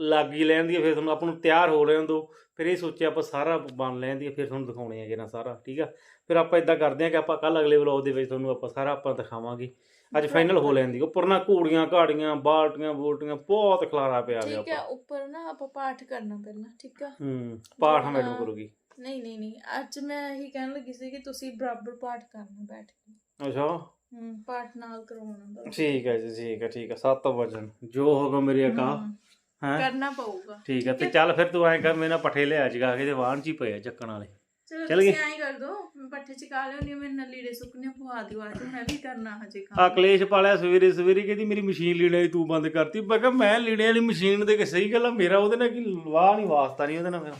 ਲੱਗ ਹੀ ਲੈਣ ਦੀ ਫਿਰ ਤੁਹਾਨੂੰ ਆਪਾਂ ਨੂੰ ਤਿਆਰ ਹੋ ਲੈਣ ਦੋ। ਫਿਰ ਇਹ ਸੋਚਿਆ ਆਪਾਂ ਸਾਰਾ ਬਣ ਲੈਣ ਦੀ ਫਿਰ ਤੁਹਾਨੂੰ ਦਿਖਾਉਣੇ ਹੈਗੇ ਨਾ ਸਾਰਾ ਠੀਕ ਆ? ਫਿਰ ਆਪਾਂ ਇਦਾਂ ਕਰਦੇ ਹਾਂ ਕਿ ਆਪਾਂ ਕੱਲ ਅਗਲੇ ਵਲੌਗ ਦੇ ਵਿੱਚ ਤੁਹਾਨੂੰ ਆਪਾਂ ਸਾਰਾ ਆਪਾਂ ਦਿਖਾਵਾਂਗੇ। ਅੱਜ ਫਾਈਨਲ ਹੋ ਲੈਣ ਦੀ ਉੱਪਰ ਨਾ ਘੂੜੀਆਂ ਘਾੜੀਆਂ ਬਾਲਟੀਆਂ ਬੋਲਟੀਆਂ ਬਹੁਤ ਖਲਾਰਾ ਪਿਆ ਗਿਆ ਠੀਕ ਹੈ ਆਪਾਂ। ਉੱਪਰ ਨਾ ਆਪਾਂ ਪਾਠ ਕਰਨਾ ਪਹਿਲਾਂ ਠੀਕ ਆ? ਹੂੰ ਪਾਠ ਮੈਡਮ ਕਰੂਗੀ। ਨਹੀਂ ਨਹੀਂ ਨਹੀਂ। ਅੱਜ ਮੈਂ ਇਹੀ ਕਹਿਣ ਲੱਗੀ ਸੀ ਕਿ ਤੁਸੀਂ ਬਰਾਬਰ ਪਾਠ ਕਰਨਾ ਬੈਠ ਕੇ। ਅੱਛਾ। ਹਮ ਪਾਠ ਨਾਲ ਕਰਵਾਉਣਾ ਦਾ ਠੀਕ ਹੈ ਜੀ ਠੀਕ ਹੈ ਠੀਕ ਹੈ। 7 ਵਜਨ। ਜੋ ਹੋਗਾ ਮੇਰੀ ਅਕਾ ਹਮ, ਹੈ? ਕਰਨਾ ਪਊਗਾ। ਠੀਕ ਹੈ ਤੇ ਚੱਲ ਫਿਰ ਤੂੰ ਐਂ ਕਰ ਮੇਰੇ ਨਾਲ ਪੱਠੇ ਲਿਆ ਜਗਾ ਕੇ ਤੇ ਵਾਹਣ ਚ ਹੀ ਪਏ ਆ ਚੱਕਣ ਵਾਲੇ। ਚਲੋ ਚੱਲ ਗਏ? ਤੁਸੀਂ ਐਂ ਕਰ ਦੋ ਮੈਂ ਪੱਠੇ ਚ ਕਾ ਲਿਓ ਨਹੀਂ ਮੇਰੇ ਨਾਲ ਲੀੜੇ ਸੁੱਕਨੇ ਪਵਾ ਦਿਓ ਅੱਜ ਮੈਂ ਵੀ ਕਰਨਾ ਹਜੇ ਆ ਕੰਮ ਕਲੇਸ਼ ਪਾਲਿਆ ਸਵੇਰੇ ਸਵੇਰੇ ਕਹਿੰਦੀ ਮੇਰੀ ਮਸ਼ੀਨ ਲੀੜੇ ਦੀ ਤੂੰ ਬੰਦ ਕਰਤੀ। ਮੈਂ ਕਿਹਾ ਮੈਂ ਲੀੜੇ ਵਾਲੀ ਮਸ਼ੀਨ ਦੇ ਕੇ ਸਹੀ ਗੱਲ ਆ ਮੇਰਾ ਉਹਦੇ ਨਾਲ ਕੀ ਵਾਹ ਨਹੀਂ ਵਾਸਤਾ ਨਹੀਂ ਉਹਦੇ ਨਾਲ ਮੇਰਾ।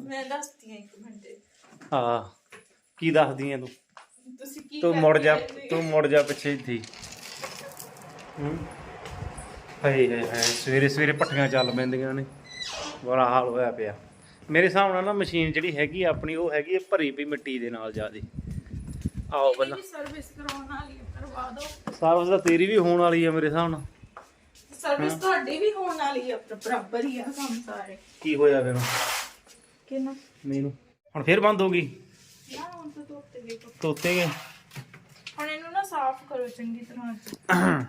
ਮੈਂ ਦੱਸਦੀ ਹਾਂ ਇੱਕ ਮਿੰਟ। ਹਾਂ ਕੀ ਦੱਸਦੀ ਐ ਤੂੰ? ਤੁਸੀਂ ਕੀ ਤੂੰ ਮੁੜ ਜਾ ਤੂੰ ਮੁੜ ਜਾ ਪਿੱਛੇ ਹੀ। ਹਾਏ ਹਾਏ ਸਵੇਰੇ ਸਵੇਰੇ ਪੱਠੀਆਂ ਚੱਲ ਪੈਂਦੀਆਂ ਨੇ। ਬੜਾ ਹਾਲ ਹੋਇਆ ਪਿਆ। ਮੇਰੇ ਹਿਸਾਬ ਨਾਲ ਨਾ ਮਸ਼ੀਨ ਜਿਹੜੀ ਹੈਗੀ ਆਪਣੀ ਉਹ ਹੈਗੀ ਆ ਭਰੀ ਪਈ ਮਿੱਟੀ ਦੇ ਨਾਲ ਜਿਆਦੇ। ਆਓ ਪਹਿਲਾਂ। ਸਰਵਿਸ ਕਰਾਉਣ ਵਾਲੀ ਹੈ, ਕਰਵਾ ਦਿਓ। ਸਰਵਿਸ ਤਾਂ ਤੇਰੀ ਵੀ ਹੋਣ ਵਾਲੀ ਆ ਮੇਰੇ ਹਿਸਾਬ ਨਾਲ। ਸਰਵਿਸ ਤੁਹਾਡੀ ਵੀ ਹੋਣ ਵਾਲੀ ਹੈ ਬਰਾਬਰ ਹੀ ਆ ਕੰਮ ਸਾਰੇ। ਕੀ ਹੋਇਆ ਫਿਰ ਕਿੰਨਾ? ਮੈਨੂੰ। ਹੁਣ ਫੇਰ ਬੰਦ ਹੋ ਗਈ? ਨਾ ਹੁਣ ਤਾਂ ਧੋਤੇ ਗਏ। ਤੋਤੇ ਗਏ? ਹੁਣ ਇਹਨੂੰ ਨਾ ਸਾਫ਼ ਕਰੋ ਚੰਗੀ ਤਰ੍ਹਾਂ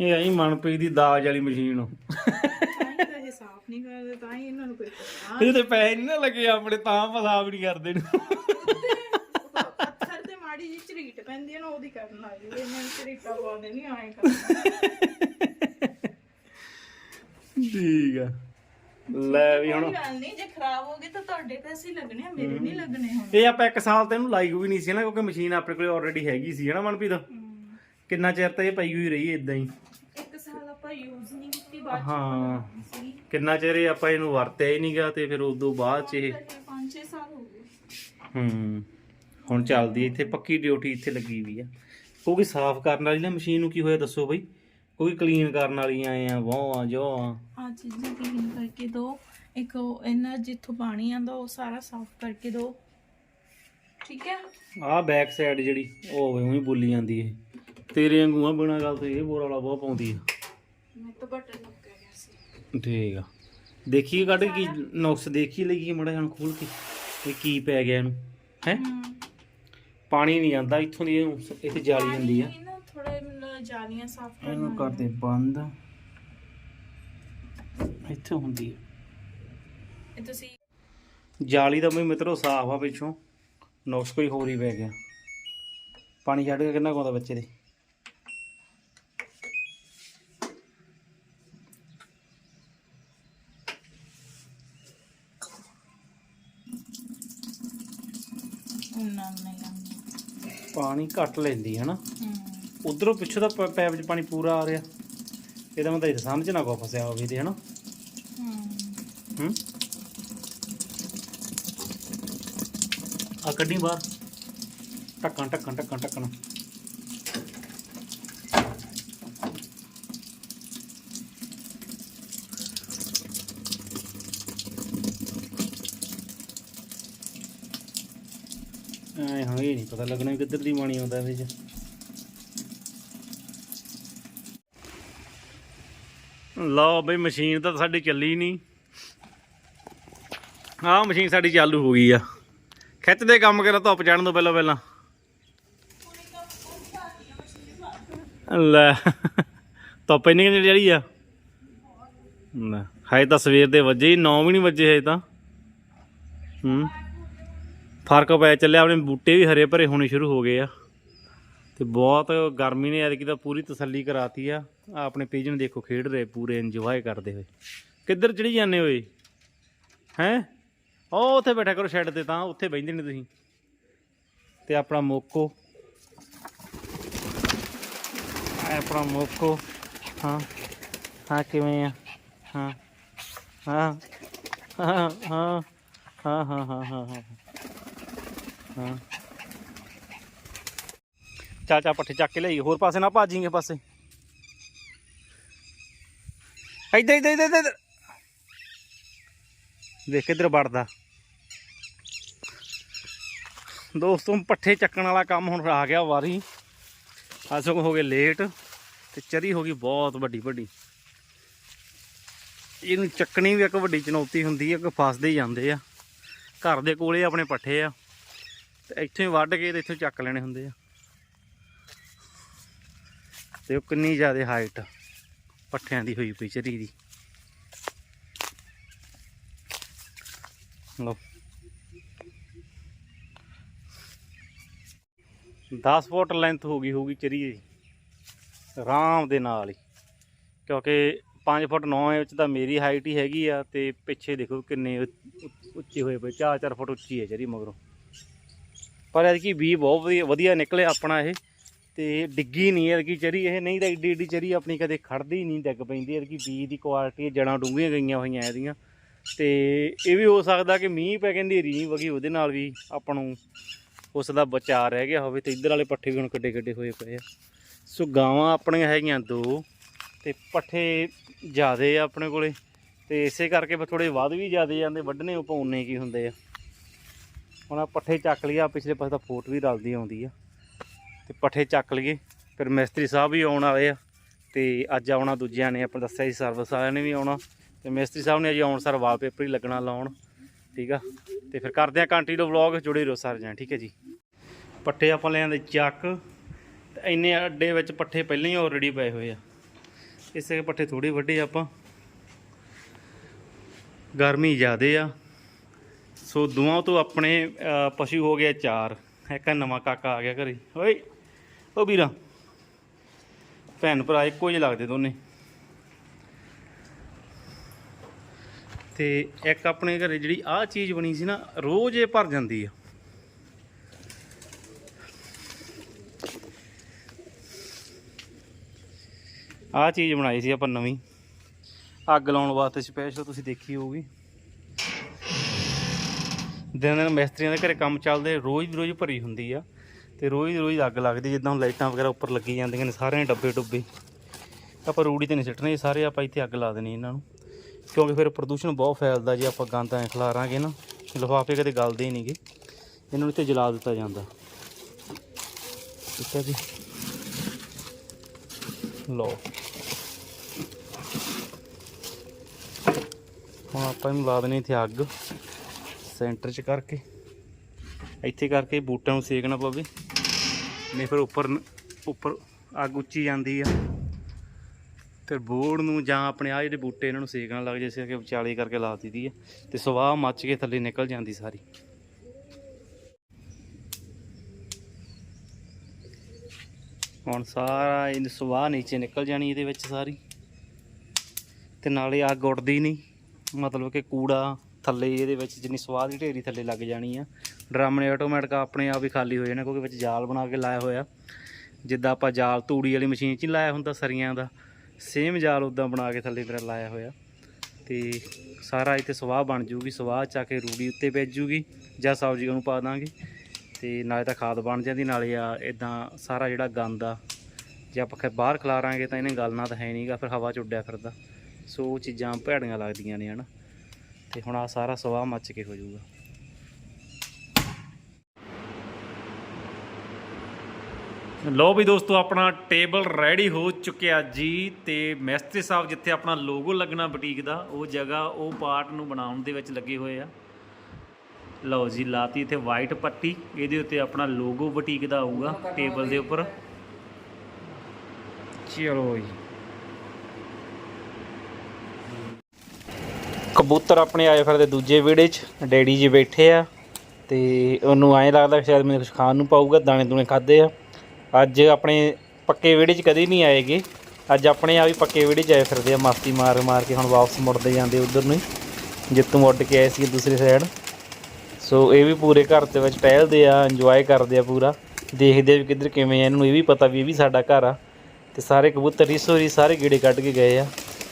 ਇਹ ਆਈ ਮਨਪ੍ਰੀਤ ਦੀ ਦਾਜ ਵਾਲੀ ਮਸ਼ੀਨ। ਹੀ ਸਾਫ਼ ਨਹੀਂ ਕਰਦੇ ਤਾਂ ਹੀ ਇਹਨਾਂ ਨੂੰ ਕੋਈ ਪਤਾ। ਇਹਦੇ ਤੇ ਪੈਸੇ ਨਹੀਂ ਨਾ ਲੱਗੇ ਆਪਣੇ ਤਾਂ ਪਸਾਬ ਨਹੀਂ ਕਰਦੇ। ਨੂੰ ਪੱਥਰ ਤੇ ਮਾੜੀ ਜਿਹੀ ਝਰੀਟ ਪੈਂਦੀ ਹੈ ਨਾ ਉਹਦੀ ਕਰਨ ਲੱਗ ਜਾਂਦੇ ਇਹਨਾਂ ਨੂੰ ਝਰੀਟਾ ਪਾਉਂਦੇ ਨਹੀਂ ਆਏ ਕਰਨਾ ਠੀਕ ਆ। ਲੈ ਵੀ ਹੁਣ। ਗੱਲ ਨਹੀਂ ਜੇ ਖਰਾਬ ਹੋ ਗਏ ਤਾਂ ਤੁਹਾਡੇ ਪੈਸੇ ਲੱਗਣੇ ਆ ਮੇਰੇ ਨਹੀਂ ਲੱਗਣੇ ਹੁਣ। ਇਹ ਆਪਾਂ ਇੱਕ ਸਾਲ ਤੇ ਇਹਨੂੰ ਲਾਈ ਹੋਈ ਨਹੀਂ ਸੀ ਨਾ ਕਿਉਂਕਿ ਮਸ਼ੀਨ ਆਪਣੇ ਕੋਲੇ ਆਲਰੇਡੀ ਹੈਗੀ ਸੀ ਹਨਾ ਮਨਪ੍ਰੀਤ? ਹਮ, ਕਿੰਨਾ ਚਿਰ ਤਾਂ ਇਹ ਪਈ ਹੋਈ ਰਹੀ ਇਦਾਂ ਹੀ। ਇੱਕ ਸਾਲ ਆਪਾਂ ਯੂਜ਼ ਨਹੀਂ ਕੀਤੀ ਬਾਅਦ ਚ ਹਾਂ। ਸੀ। ਕਿੰਨਾ ਚਿਰ ਇਹ ਆਪਾਂ ਇਹਨੂੰ ਵਰਤਿਆ ਹੀ ਨਹੀਂਗਾ ਤੇ ਫਿਰ ਉਦੋਂ ਬਾਅਦ ਚ ਇਹ 5-6 ਸਾਲ ਹੋ ਗਏ। ਹੂੰ। ਹੁਣ ਚੱਲਦੀ ਹੈ ਇੱਥੇ ਪੱਕੀ ਡਿਊਟੀ ਇੱਥੇ ਲੱਗੀ ਵੀ ਆ। ਕਿਉਂਕਿ ਸਾਫ਼ ਕਰਨ ਵਾਲੀ ਨਾ ਮਸ਼ੀਨ ਨੂੰ ਕੀ ਹੋਇਆ ਦੱਸੋ ਬਈ? ਕੋਈ ਕਲੀਨ ਕਰਨ ਵਾਲੀਆਂ ਆ ਵਾਹ ਆ ਜੋ ਆ ਆ ਚੀਜ਼ਾਂ ਕਲੀਨ ਕਰਕੇ ਦੋ। ਇੱਕ ਉਹ ਇਹਨਾਂ ਜਿੱਥੋਂ ਪਾਣੀ ਆਂਦਾ ਉਹ ਸਾਰਾ ਸਾਫ਼ ਕਰਕੇ ਦੋ। ਠੀਕ ਹੈ ਆਹ ਬੈਕ ਸਾਈਡ ਜਿਹੜੀ ਉਹ ਉਹੀ ਬੋਲੀ ਜਾਂਦੀ ਹੈ ਤੇਰੇ ਵਾਂਗੂ ਆ ਬਿਨਾਂ ਗੱਲ ਤੋਂ ਇਹ ਬੋਰ ਵਾਲਾ ਬਹੁਤ ਪਾਉਂਦੀ ਆ। ਮੈਂ ਤਾਂ ਬਟਨ ਨੁੱਕਿਆ ਗਿਆ ਸੀ। ਠੀਕ ਆ। ਦੇਖੀਏ ਕੱਢ ਕੇ ਕੀ ਨੁਕਸ ਦੇਖੀ ਲਈਏ ਮੜਾ ਜਣ ਖੋਲ ਕੇ ਇਹ ਕੀ ਪੈ ਗਿਆ ਇਹਨੂੰ ਹੈ? ਹਮ ਪਾਣੀ ਨਹੀਂ ਆਂਦਾ ਇੱਥੋਂ ਦੀ ਇਹਨੂੰ ਇੱਥੇ ਜਾਲੀ ਹੁੰਦੀ ਆ। ਪਾਣੀ ਨਾ ਥੋੜਾ ਮਤਲਬ ਜਾਲੀਆਂ ਸਾਫ਼ ਇਹਨੂੰ ਕਰਨਾ ਕਰਦੇ ਬੰਦ। ਇੱਥੇ ਹੁੰਦੀ ਆ। ਇਹ ਤੁਸੀਂ ਜਾਲੀ ਦਾ ਵੀ ਮਿੱਤਰੋ ਸਾਫ਼ ਆ ਪਿੱਛੋਂ। ਨੁਕਸ ਕੋਈ ਹੋਰ ਹੀ ਪੈ ਗਿਆ। ਪਾਣੀ ਛੱਡ ਕੇ ਕਿੰਨਾ ਕੁ ਬੱਚੇ ਦੇ ਉਹਨਾਂ ਨਹੀਂ ਆਉਂਦਾ ਪਾਣੀ ਘੱਟ ਲੈਂਦੀ ਹੈ। ਨਾ ਉਧਰੋਂ ਪਿੱਛੋਂ ਦਾ ਪੈਪ 'ਚ ਪਾਣੀ ਪੂਰਾ ਆ ਰਿਹਾ। ਇਹਦਾ ਮਤਲਬ ਇਹ ਸਮਝ ਨਾ ਕੋ ਫਸਿਆ ਹੋਵੇ ਇਹਦੇ ਹਨਾ? ਹਮ ਹੂੰ? ਆ ਕੱਢੀ ਬਾਹਰ। ਢੱਕਣ ਢੱਕਣ ਢੱਕਣ ਢੱਕਣ ਐ ਹਾਂ ਇਹ ਨਹੀਂ ਪਤਾ ਲੱਗਣਾ ਕਿੱਧਰ ਦੀ ਪਾਣੀ ਆਉਂਦਾ ਇਹਦੇ 'ਚ। ਲਓ ਬਈ, ਮਸ਼ੀਨ ਤਾਂ ਸਾਡੀ ਚੱਲੀ ਨਹੀਂ। ਆਹ ਮਸ਼ੀਨ ਸਾਡੀ ਚਾਲੂ ਹੋ ਗਈ ਆ। ਖਿੱਚ ਦੇ ਕੰਮ ਕਰਾ, ਧੁੱਪ ਚੜਨ ਤੋਂ ਪਹਿਲਾਂ ਪਹਿਲਾਂ। ਲੈ, ਧੁੱਪ ਇੰਨੀ ਕਿੰਨੀ ਜਿਹੜੀ ਆ। ਲੈ ਹਾਏ ਤਾਂ ਸਵੇਰ ਦੇ ਵਜੇ ਹੀ 9 ਵੀ ਨਹੀਂ ਵਜੇ ਹਜੇ ਤਾਂ। ਹੂੰ। ਫ਼ਰਕ ਪੈ ਚੱਲਿਆ, ਆਪਣੇ ਬੂਟੇ ਵੀ ਹਰੇ ਭਰੇ ਹੋਣੇ ਸ਼ੁਰੂ ਹੋ ਗਏ ਆ। ਤੇ ਬਹੁਤ ਗਰਮੀ ਨੇ ਐਤਕੀ ਤਾਂ ਪੂਰੀ ਤਸੱਲੀ ਕਰਾਤੀ ਆ। ਆਪਣੇ ਪੀਜਨ ਦੇਖੋ, ਖੇਡ ਰਹੇ, ਪੂਰੇ ਇੰਜੋਏ ਕਰਦੇ ਹੋਏ। ਕਿੱਧਰ ਚੜੀ ਜਾਂਦੇ ਹੋਏ ਹੈ? ਉਹ ਉੱਥੇ ਬੈਠਾ ਕਰੋ ਸ਼ੈੱਡ ਤੇ ਤਾਂ, ਉੱਥੇ ਬੈਠਦੇ ਨੇ ਤੁਸੀਂ। ਤੇ ਆਪਣਾ ਮੋਕੋ। ਆਪਣਾ ਮੋਕੋ। ਹਾਂ ਹਾਂ, ਕਿਵੇਂ ਆ? ਹਾਂ ਹਾਂ ਹਾਂ ਹਾਂ ਹਾਂ ਹਾਂ ਹਾਂ ਹਾਂ ਹਾਂ। ਹਾਂ। ਚਾ ਪੱਠੇ ਚੱਕ ਕੇ ਲਈ ਹੋਰ ਪਾਸੇ ਨਾ ਭਾਜੀਂਗੇ ਪਾਸੇ। ਇੱਧਰ ਇੱਧਰ ਇੱਧਰ ਇੱਧਰ। ਦੇਖ ਕਿੱਧਰ ਵੜਦਾ। ਦੋਸਤੋ, ਪੱਠੇ ਚੱਕਣ ਵਾਲਾ ਕੰਮ ਹੁਣ ਆ ਗਿਆ ਵਾਰੀ। ਆਸੋ ਹੋ ਗਏ ਲੇਟ ਤੇ ਚਰੀ ਹੋ ਗਈ ਬਹੁਤ ਵੱਡੀ ਵੱਡੀ। ਇਹਨੂੰ ਚੱਕਣੀ ਵੀ ਇੱਕ ਵੱਡੀ ਚੁਣੌਤੀ ਹੁੰਦੀ ਹੈ ਕਿ ਫਸਦੇ ਹੀ ਜਾਂਦੇ ਆ। ਘਰ ਦੇ ਕੋਲੇ ਆਪਣੇ ਪੱਠੇ ਆ। ਤੇ ਇੱਥੋਂ ਵੱਢ ਕੇ ਤੇ ਇੱਥੋਂ ਚੱਕ ਲੈਣੇ ਹੁੰਦੇ ਆ। ਤੇ ਉਹ ਕਿੰਨੀ ਜ਼ਿਆਦਾ ਹਾਈਟ ਪੱਠਿਆਂ ਦੀ ਹੋਈ ਪਈ ਚਰੀ ਦੀ। ਲਓ। 10 ਫੁੱਟ ਲੈਂਥ ਹੋ ਗਈ ਹੋਊਗੀ ਚਰੀ ਦੀ। ਆਰਾਮ ਦੇ ਨਾਲ ਹੀ। ਕਿਉਂਕਿ 5 ਫੁੱਟ 9 ਇੰਚ ਤਾਂ ਮੇਰੀ ਹਾਈਟ ਹੀ ਹੈਗੀ ਆ ਤੇ ਪਿੱਛੇ ਦੇਖੋ ਕਿੰਨੇ ਉ- ਉੱਚੇ ਹੋਏ ਪਏ 4-4 ਫੁੱਟ ਉੱਚੀ ਹੈ ਚਰੀ ਮਗਰੋਂ। ਪਰ ਐਤਕੀ ਵੀ ਬਹੁਤ ਵਧੀਆ ਵਧੀਆ ਨਿਕਲਿਆ ਆਪਣਾ ਇਹ। ਤੇ ਡਿੱਗੀ ਨਹੀਂ ਐਤਕੀ ਚਰੀ, ਇਹ ਨਹੀਂ ਤਾਂ ਏਡੀ ਏਡੀ ਚਰੀ ਆਪਣੀ ਕਦੇ ਖੜਦੀ ਨਹੀਂ ਡਿੱਗ ਪੈਂਦੀ ਐਤਕੀ। ਬੀ ਦੀ ਕੁਆਲਿਟੀ ਜੜਾਂ ਡੂੰਘੀਆਂ ਗਈਆਂ ਹੋਈਆਂ ਇਹਦੀਆਂ। ਤੇ ਇਹ ਵੀ ਹੋ ਸਕਦਾ ਕਿ ਮੀਂਹ ਪੈ ਕੇ ਹਨੇਰੀ ਨਹੀਂ ਵਗੀ, ਉਹਦੇ ਨਾਲ ਵੀ ਆਪਾਂ ਨੂੰ ਉਸ ਦਾ ਬਚਾਅ ਰਹਿ ਗਿਆ ਹੋਵੇ ਤੇ ਇੱਧਰ ਵਾਲੇ ਪੱਠੇ ਵੀ ਹੁਣ ਕਿੱਡੇ ਕਿੱਡੇ ਹੋਏ ਪਏ ਆ। ਸੋ ਗਾਵਾਂ ਆਪਣੀਆਂ ਹੈਗੀਆਂ ਦੋ ਤੇ ਪੱਠੇ ਜ਼ਿਆਦੇ ਆ ਆਪਣੇ ਕੋਲੇ। ਤੇ ਇਸੇ ਕਰਕੇ ਫਿਰ ਥੋੜੇ ਵੱਧ ਵੀ ਜ਼ਿਆਦੇ ਜਾਂਦੇ, ਵੱਢਣੇ, ਉਹ ਪਾਉਣੇ ਕੀ ਹੁੰਦੇ ਆ। ਹੁਣ ਆਹ ਪੱਠੇ ਚੱਕ ਲਿਆ ਪਿਛਲੇ ਪਾਸੇ ਤਾਂ ਫੋਟ ਵੀ ਰਲਦੀ ਆਉਂਦੀ ਆ। ਤੇ ਪੱਠੇ ਚੱਕ ਲਈਏ, ਫਿਰ ਮਿਸਤਰੀ ਸਾਹਿਬ ਵੀ ਆਉਣ ਵਾਲੇ ਆ, ਤੇ ਅੱਜ ਆਉਣਾ ਦੂਜਿਆਂ ਨੇ, ਆਪਾਂ ਦੱਸਿਆ ਸੀ ਸਰਵਿਸ ਵਾਲਿਆਂ ਨੇ ਵੀ ਆਉਣਾ, ਤੇ ਮਿਸਤਰੀ ਸਾਹਿਬ ਨੇ ਅੱਜ ਆਉਣ ਸਰ ਵਾਲਪੇਪਰ ਹੀ ਲੱਗਣਾ ਲਾਉਣ, ਠੀਕ ਆ? ਤੇ ਫਿਰ ਕਰਦੇ ਆ ਕੰਟੀਨਿਊ ਵਲੌਗ ਜੁੜੇ ਰਹੋ ਸਾਰੇ ਜਣੇ, ਠੀਕ ਹੈ ਜੀ? ਪੱਠੇ ਆਪਾਂ ਲੈ ਆਂਦੇ ਚੱਕ, ਤੇ ਇੰਨੇ ਅੱਡੇ ਵਿੱਚ ਪੱਠੇ ਪਹਿਲਾਂ ਹੀ ਆਲਰੇਡੀ ਪਏ ਹੋਏ ਆ। ਇਸੇ ਪੱਠੇ ਥੋੜੇ ਵੱਡੇ ਆਪਾਂ। ਗਰਮੀ ਜ਼ਿਆਦੇ ਆ। ਸੋ ਦੋਵਾਂ ਤੋਂ ਆਪਣੇ ਪਸ਼ੂ ਹੋ ਗਿਆ ਚਾਰ। ਇੱਕ ਨਵਾਂ ਕਾਕਾ ਆ ਗਿਆ ਘਰੇ। ਓਏ, ਓ ਵੀਰਾ, ਭੈਣ ਭਰਾ ਇੱਕੋ ਜਿਹੇ ਲੱਗਦੇ ਦੋਨੇ। ਤੇ ਇੱਕ ਆਪਣੇ ਘਰੇ ਜਿਹੜੀ ਆਹ ਚੀਜ਼ ਬਣੀ ਸੀ ਨਾ, ਰੋਜ਼ ਇਹ ਭਰ ਜਾਂਦੀ ਆ। ਆਹ ਚੀਜ਼ ਬਣਾਈ ਸੀ ਆਪਾਂ ਨਵੀਂ। ਅੱਗ ਲਾਉਣ ਵਾਸਤੇ ਸਪੈਸ਼ਲ ਤੁਸੀਂ ਦੇਖੀ ਹੋਊਗੀ। ਦਿਨ ਦਿਨ ਮਿਸਤਰੀਆਂ ਦੇ ਘਰੇ ਕੰਮ ਚੱਲਦੇ, ਰੋਜ਼ ਦੀ ਰੋਜ਼ ਭਰੀ ਹੁੰਦੀ ਆ। ਤੇ ਰੋਜ਼ ਦੀ ਰੋਜ਼ ਅੱਗ ਲੱਗਦੀ, ਜਿੱਦਾਂ ਹੁਣ ਲਾਈਟਾਂ ਵਗੈਰਾ ਉੱਪਰ ਲੱਗੀ ਜਾਂਦੀਆਂ ਨੇ ਸਾਰੇ ਡੱਬੇ ਡੁੱਬੇ। ਆਪਾਂ ਰੂੜੀ ਤੇ ਨਹੀਂ ਸਿੱਟਣੇ, ਸਾਰੇ ਆਪਾਂ ਇੱਥੇ ਅੱਗ ਲਾ ਦੇਣੀ ਇਹਨਾਂ ਨੂੰ। ਕਿਉਂਕਿ ਫਿਰ ਪ੍ਰਦੂਸ਼ਣ ਬਹੁਤ ਫੈਲਦਾ, ਜੇ ਆਪਾਂ ਗੰਦ ਐ ਖਿਲਾਰਾਂਗੇ ਨਾ, ਲਿਫਾਫੇ ਕਦੇ ਗਲਦੇ ਹੀ ਨਹੀਂਗੇ। ਇਹਨਾਂ ਨੂੰ ਇੱਥੇ ਜਲਾ ਦਿੱਤਾ ਜਾਂਦਾ। ਠੀਕ ਹੈ ਜੀ। ਲਓ। ਹੁਣ ਆਪਾਂ ਇਹਨੂੰ ਲਾ ਦੇਣੀ ਇੱਥੇ ਅੱਗ। ਸੈਂਟਰ 'ਚ ਕਰਕੇ ਇੱਥੇ ਕਰਕੇ ਬੂਟਾਂ ਨੂੰ ਸੇਕਣਾ ਪਵੇ। ਨਹੀਂ ਫਿਰ ਉੱਪਰ ਉੱਪਰ ਅੱਗ ਉੱਚੀ ਜਾਂਦੀ ਆ। ਤੇ ਬੋੜ ਨੂੰ ਜਾਂ ਆਪਣੇ ਆ ਜਿਹੜੇ ਬੂਟੇ ਇਹਨਾਂ ਨੂੰ ਸੇਕਣਾ ਲੱਗ ਜੇ ਇਸੇ ਕਰਕੇ ਵਿਚਾਲੇ ਕਰਕੇ ਲਾ ਦਿੱਤੀ ਆ। ਤੇ ਸਵਾਹ ਮੱਚ ਕੇ ਥੱਲੇ ਨਿਕਲ ਜਾਂਦੀ ਸਾਰੀ। ਹੁਣ ਸਾਰਾ ਇਹ ਸਵਾਹ ਨੀਚੇ ਨਿਕਲ ਜਾਣੀ ਇਹਦੇ ਵਿੱਚ ਸਾਰੀ। ਤੇ ਨਾਲੇ ਅੱਗ ਉੱਡਦੀ ਨਹੀਂ। ਮਤਲਬ ਕਿ ਕੂੜਾ ਥੱਲੇ ਇਹਦੇ ਵਿੱਚ ਜਿੰਨੀ ਸਵਾਹ ਦੀ ਢੇਰੀ ਥੱਲੇ ਲੱਗ ਜਾਣੀ ਆ, ਡਰਮ ਨੇ ਆਟੋਮੈਟਿਕ ਆਪਣੇ ਆਪ ਹੀ ਖਾਲੀ ਹੋ ਜਾਣਾ ਕਿਉਂਕਿ ਵਿੱਚ ਜਾਲ ਬਣਾ ਕੇ ਲਾਇਆ ਹੋਇਆ। ਜਿੱਦਾਂ ਆਪਾਂ ਜਾਲ ਤੂੜੀ ਵਾਲੀ ਮਸ਼ੀਨ 'ਚ ਹੀ ਲਾਇਆ ਹੁੰਦਾ ਸਰੀਆਂ ਦਾ ਸੇਮ ਜਾਲ ਉਦਾਂ ਬਣਾ ਕੇ ਥੱਲੇ ਫਿਰ ਲਾਇਆ ਹੋਇਆ। ਤੇ ਸਾਰਾ ਇੱਥੇ ਸਵਾਹ ਬਣ ਜੂਗੀ, ਸਵਾਹ ਚਾ ਕੇ ਰੂੜੀ ਉੱਤੇ ਭੇਜ ਜੂਗੀ ਜਾਂ ਸਬਜ਼ੀਆਂ ਨੂੰ ਪਾ ਦਾਂਗੇ। ਤੇ ਨਾਲੇ ਤਾਂ ਖਾਦ ਬਣ ਜਾਂਦੀ, ਨਾਲੇ ਆ ਇਦਾਂ ਸਾਰਾ ਜਿਹੜਾ ਗੰਦ ਆ, ਜੇ ਆਪਾਂ ਬਾਹਰ ਖਿਲਾਰਾਂਗੇ ਤਾਂ ਇਹਨੇ ਗਲਣਾ ਤਾਂ ਹੈ ਨਹੀਂਗਾ ਫਿਰ ਹਵਾ 'ਚ ਉੱਡਿਆ ਫਿਰਦਾ। ਸੋ ਉਹ ਚੀਜ਼ਾਂ ਭੈੜੀਆਂ ਲੱਗਦੀਆਂ ਨੇ, ਹਨਾ। ਤੇ ਹੁਣ ਆ ਸਾਰਾ ਸਵਾਹ ਮੱਚ ਕੇ ਹੋ ਜਾਊਗਾ। ਲੋ ਵੀ ਦੋਸਤੋ ਆਪਣਾ ਟੇਬਲ ਰੈਡੀ ਹੋ ਚੁੱਕਿਆ ਜੀ ਤੇ ਮਿਸਤਰੀ ਸਾਹਿਬ ਜਿੱਥੇ ਆਪਣਾ ਲੋਗੋ ਲੱਗਣਾ ਬੁਟੀਕ ਦਾ ਉਹ ਜਗ੍ਹਾ ਉਹ ਪਾਰਟ ਨੂੰ ਬਣਾਉਣ ਦੇ ਵਿੱਚ ਲੱਗੇ ਹੋਏ ਆ। ਲਓ ਜੀ ਲਾਤੀ ਇੱਥੇ ਵਾਈਟ ਪੱਟੀ ਇਹਦੇ ਉੱਤੇ ਆਪਣਾ ਲੋਗੋ ਬੁਟੀਕ ਦਾ ਆਊਗਾ ਟੇਬਲ ਦੇ ਉੱਪਰ। ਚਲੋ ਜੀ। ਕਬੂਤਰ ਆਪਣੇ ਆਏ ਫਿਰਦੇ ਦੂਜੇ ਵਿਹੜੇ 'ਚ, ਡੈਡੀ ਜੀ ਬੈਠੇ ਆ, ਤੇ ਉਹਨੂੰ ਐਂ ਲੱਗਦਾ ਸ਼ਾਇਦ ਮੈਨੂੰ ਕੁਝ ਖਾਣ ਨੂੰ ਪਾਊਗਾ, ਦਾਣੇ ਦੂਣੇ ਖਾਦੇ ਆ। ਅੱਜ ਆਪਣੇ ਪੱਕੇ ਵਿਹੜੇ 'ਚ ਕਦੇ ਨਹੀਂ ਆਏਗੇ। ਅੱਜ ਆਪਣੇ ਆ ਵੀ ਪੱਕੇ ਵਿਹੜੇ 'ਚ ਆਏ ਫਿਰਦੇ ਆ ਮਸਤੀ ਮਾਰ ਮਾਰ ਕੇ ਹੁਣ ਵਾਪਸ ਮੁੜਦੇ ਜਾਂਦੇ ਉਧਰ ਨੂੰ ਹੀ ਜਿੱਤੋਂ ਉੱਡ ਕੇ ਆਏ ਸੀ ਦੂਸਰੀ ਸਾਈਡ ਸੋ ਇਹ ਵੀ ਪੂਰੇ ਘਰ ਦੇ ਵਿੱਚ ਟਹਿਲਦੇ ਆ ਇੰਜੋਏ ਕਰਦੇ ਆ ਪੂਰਾ। ਦੇਖਦੇ ਆ ਵੀ ਕਿੱਧਰ ਕਿਵੇਂ ਆ, ਇਹਨਾਂ ਨੂੰ ਇਹ ਵੀ ਪਤਾ ਵੀ ਇਹ ਵੀ ਸਾਡਾ ਘਰ ਆ। ਤੇ ਸਾਰੇ ਕਬੂਤਰ ਰੀਸੋ ਰੀ ਸਾਰੇ ਗੇੜੇ ਕੱਢ ਕੇ ਗਏ ਆ।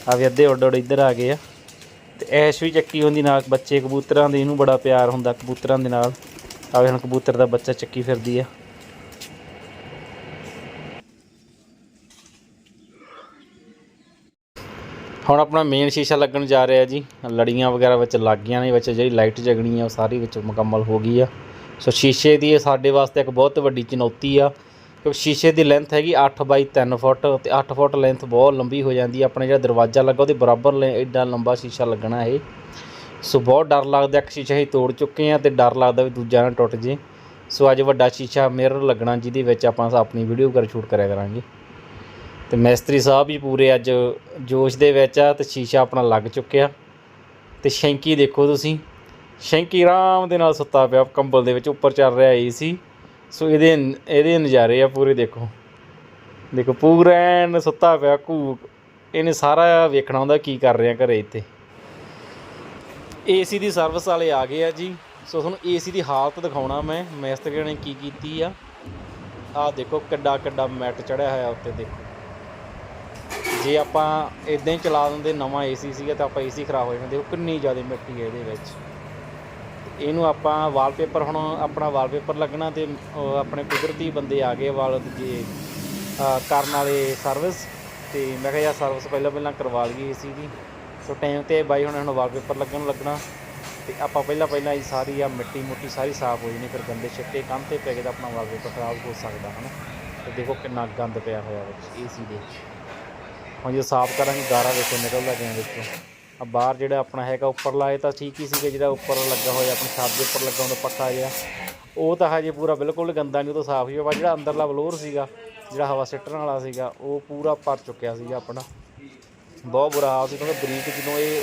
ਆ ਵੀ ਅੱਧੇ ਉੱਡ ਉੱਡ ਇੱਧਰ ਆ ਗਏ ਆ। ਤੇ ਐਸ਼ ਵੀ ਚੱਕੀ ਹੁੰਦੀ ਨਾਲ, ਬੱਚੇ ਕਬੂਤਰਾਂ ਦੇ ਇਹਨੂੰ ਬੜਾ ਪਿਆਰ ਹੁੰਦਾ, ਕਬੂਤਰਾਂ ਦੇ ਨਾਲ। ਆਵੇ ਹੁਣ ਕਬੂਤਰ ਦਾ ਬੱਚਾ ਚੱਕੀ ਫਿਰਦੀ ਆ। ਹੁਣ ਆਪਣਾ ਮੇਨ ਸ਼ੀਸ਼ਾ ਲੱਗਣ ਜਾ ਰਿਹਾ ਜੀ। ਲੜੀਆਂ ਵਗੈਰਾ ਵਿੱਚ ਲੱਗ ਗਈਆਂ ਨੇ, ਵਿੱਚ ਜਿਹੜੀ ਲਾਈਟ ਜਗਣੀ ਆ, ਉਹ ਸਾਰੀ ਵਿੱਚ ਮੁਕੰਮਲ ਹੋ ਗਈ ਆ। ਸੋ ਸ਼ੀਸ਼ੇ ਦੀ ਸਾਡੇ ਵਾਸਤੇ ਇੱਕ ਬਹੁਤ ਵੱਡੀ ਚੁਣੌਤੀ ਆ। ਕਿਉਂਕਿ ਸ਼ੀਸ਼ੇ ਦੀ ਲੈਂਥ ਹੈਗੀ 8 ਬਾਈ 3 ਫੁੱਟ ਤੇ 8 ਫੁੱਟ ਲੈਂਥ ਬਹੁਤ ਲੰਬੀ ਹੋ ਜਾਂਦੀ ਆ ਆਪਣੇ ਜਿਹੜਾ ਦਰਵਾਜ਼ਾ ਲੱਗਾ ਉਹਦੇ ਬਰਾਬਰ ਲੈ- ਐਡਾ ਲੰਬਾ ਸ਼ੀਸ਼ਾ ਲੱਗਣਾ ਇਹ। ਸੋ ਬਹੁਤ ਡਰ ਲੱਗਦਾ ਇੱਕ ਸ਼ੀਸ਼ਾ ਹੀ ਤੋੜ ਚੁੱਕੇ ਆ ਤੇ ਡਰ ਲੱਗਦਾ ਵੀ ਦੂਜਾ ਨਾ ਟੁੱਟ ਜੇ। ਸੋ ਅੱਜ ਵੱਡਾ ਸ਼ੀਸ਼ਾ ਮਿਰਰ ਲੱਗਣਾ ਜਿਹਦੇ ਵਿੱਚ ਆਪਾਂ ਆਪਣੀ ਵੀਡੀਓ ਕਰ ਸ਼ੂਟ ਕਰਿਆ ਕਰਾਂਗੇ। ਤੇ ਮਿਸਤਰੀ ਸਾਹਿਬ ਵੀ ਪੂਰੇ ਅੱਜ ਜੋਸ਼ ਦੇ ਵਿੱਚ ਆ ਤੇ ਸ਼ੀਸ਼ਾ ਆਪਣਾ ਲੱਗ ਚੁੱਕਿਆ। ਤੇ ਸ਼ੈਂਕੀ ਦੇਖੋ ਤੁਸੀਂ, ਸ਼ੈਂਕੀ ਆਰਾਮ ਦੇ ਨਾਲ ਸੁੱਤਾ ਪਿਆ। ਕੰਬਲ ਦੇ ਵਿੱਚ ਉੱਪਰ ਚੱਲ ਰਿਹਾ ਏਸੀ ਸੋ ਇਹਦੇ ਇਹਦੇ ਨਜ਼ਾਰੇ ਆ ਪੂਰੇ ਦੇਖੋ। ਦੇਖੋ ਪੂਰਾ ਐਨ ਸੁੱਤਾ ਪਿਆ ਘੂਕ। ਇਹਨੇ ਸਾਰਾ ਵੇਖਣਾ ਹੁੰਦਾ ਕੀ ਕਰ ਰਿਹਾ ਘਰੇ ਇੱਥੇ। ਏਸੀ ਦੀ ਸਰਵਿਸ ਵਾਲੇ ਆ ਗਏ ਆ ਜੀ। ਸੋ ਤੁਹਾਨੂੰ ਏਸੀ ਦੀ ਹਾਲਤ ਦਿਖਾਉਣਾ ਮੈਂ। ਮਿਸਤਰੀਆਂ ਨੇ ਕੀ ਕੀਤੀ ਆ। ਆਹ ਦੇਖੋ ਕਿੱਡਾ ਕਿੱਡਾ ਮੈਟ ਚੜਿਆ ਹੋਇਆ ਉੱਤੇ ਦੇਖੋ। ਜੇ ਆਪਾਂ ਇਦਾਂ ਹੀ ਚਲਾ ਦਿੰਦੇ, ਨਵਾਂ ਏਸੀ ਸੀਗਾ ਤਾਂ ਆਪਾਂ ਏਸੀ ਖਰਾਬ ਹੋ ਜਾਣਾ ਦੇਖੋ ਕਿੰਨੀ ਜ਼ਿਆਦਾ ਮਿੱਟੀ ਹੈ ਇਹਦੇ ਵਿੱਚ। ਇਹਨੂੰ ਆਪਾਂ ਵਾਲਪੇਪਰ ਹੁਣ ਆਪਣਾ ਵਾਲਪੇਪਰ ਲੱਗਣਾ ਤੇ ਆਪਣੇ ਕੁਦਰਤੀ ਬੰਦੇ ਆ ਗਏ ਵਾਲ ਅਹ ਕਰਨ ਵਾਲੇ ਸਰਵਿਸ ਤੇ ਮੈਂ ਕਿਹਾ ਯਾਰ ਸਰਵਿਸ ਪਹਿਲਾਂ ਪਹਿਲਾਂ ਕਰਵਾ ਲਈਏ ਏਸੀ ਦੀ। ਸੋ ਟਾਈਮ ਤੇ ਬਾਈ ਹੁਣ ਹੁਣ ਵਾਲਪੇਪਰ ਲੱਗਣ ਲੱਗਣਾ। ਤੇ ਆਪਾਂ ਪਹਿਲਾਂ ਪਹਿਲਾਂ ਇਹ ਸਾਰੀ ਆ ਮਿੱਟੀ ਮੁੱਟੀ ਸਾਰੀ ਸਾਫ਼ ਹੋ ਜਾਣੀ ਫਿਰ ਗੰਦੇ ਛਿੱਟੇ ਕੰਨ ਤੇ ਪੈ ਗਏ ਤਾਂ ਆਪਣਾ ਵਾਲਪੇਪਰ ਖਰਾਬ ਹੋ ਸਕਦਾ ਹਨਾ? ਤੇ ਦੇਖੋ ਕਿੰਨਾ ਗੰਦ ਪਿਆ ਹੋਇਆ ਵਿੱਚ। ਏਸੀ ਦੇ। ਹੁਣ ਜੇ ਸਾਫ਼ ਕਰਾਂਗੇ ਗਾਰਾ ਦੇਖੋ ਨਿਕਲਦਾ ਕਿਵੇਂ ਵਿੱਚੋਂ। ਆ ਬਾਹਰ ਜਿਹੜਾ ਆਪਣਾ ਹੈਗਾ ਉੱਪਰ ਲਾਏ ਤਾਂ ਠੀਕ ਹੀ ਸੀਗਾ ਜਿਹੜਾ ਉੱਪਰ ਲੱਗਾ ਹੋਇਆ, ਆਪਣੀ ਛੱਤ ਦੇ ਉੱਪਰ ਲੱਗਾ ਹੁੰਦਾ ਪੱਖਾ ਜਿਹਾ। ਉਹ ਤਾਂ ਹਜੇ ਪੂਰਾ ਬਿਲਕੁਲ ਗੰਦਾ ਨਹੀਂ, ਉਹ ਤਾਂ ਸਾਫ਼ ਹੀ ਹੋਇਆ ਜਿਹੜਾ ਅੰਦਰਲਾ ਬਲੋਰ ਸੀਗਾ, ਜਿਹੜਾ ਹਵਾ ਸਿੱਟਣ ਵਾਲਾ ਸੀਗਾ, ਉਹ ਪੂਰਾ ਭਰ ਚੁੱਕਿਆ ਸੀਗਾ ਆਪਣਾ। ਬਹੁਤ ਬੁਰਾ ਹਾਲ ਸੀ, ਕਿਉਂਕਿ ਬਰੀਕ ਜਦੋਂ ਇਹ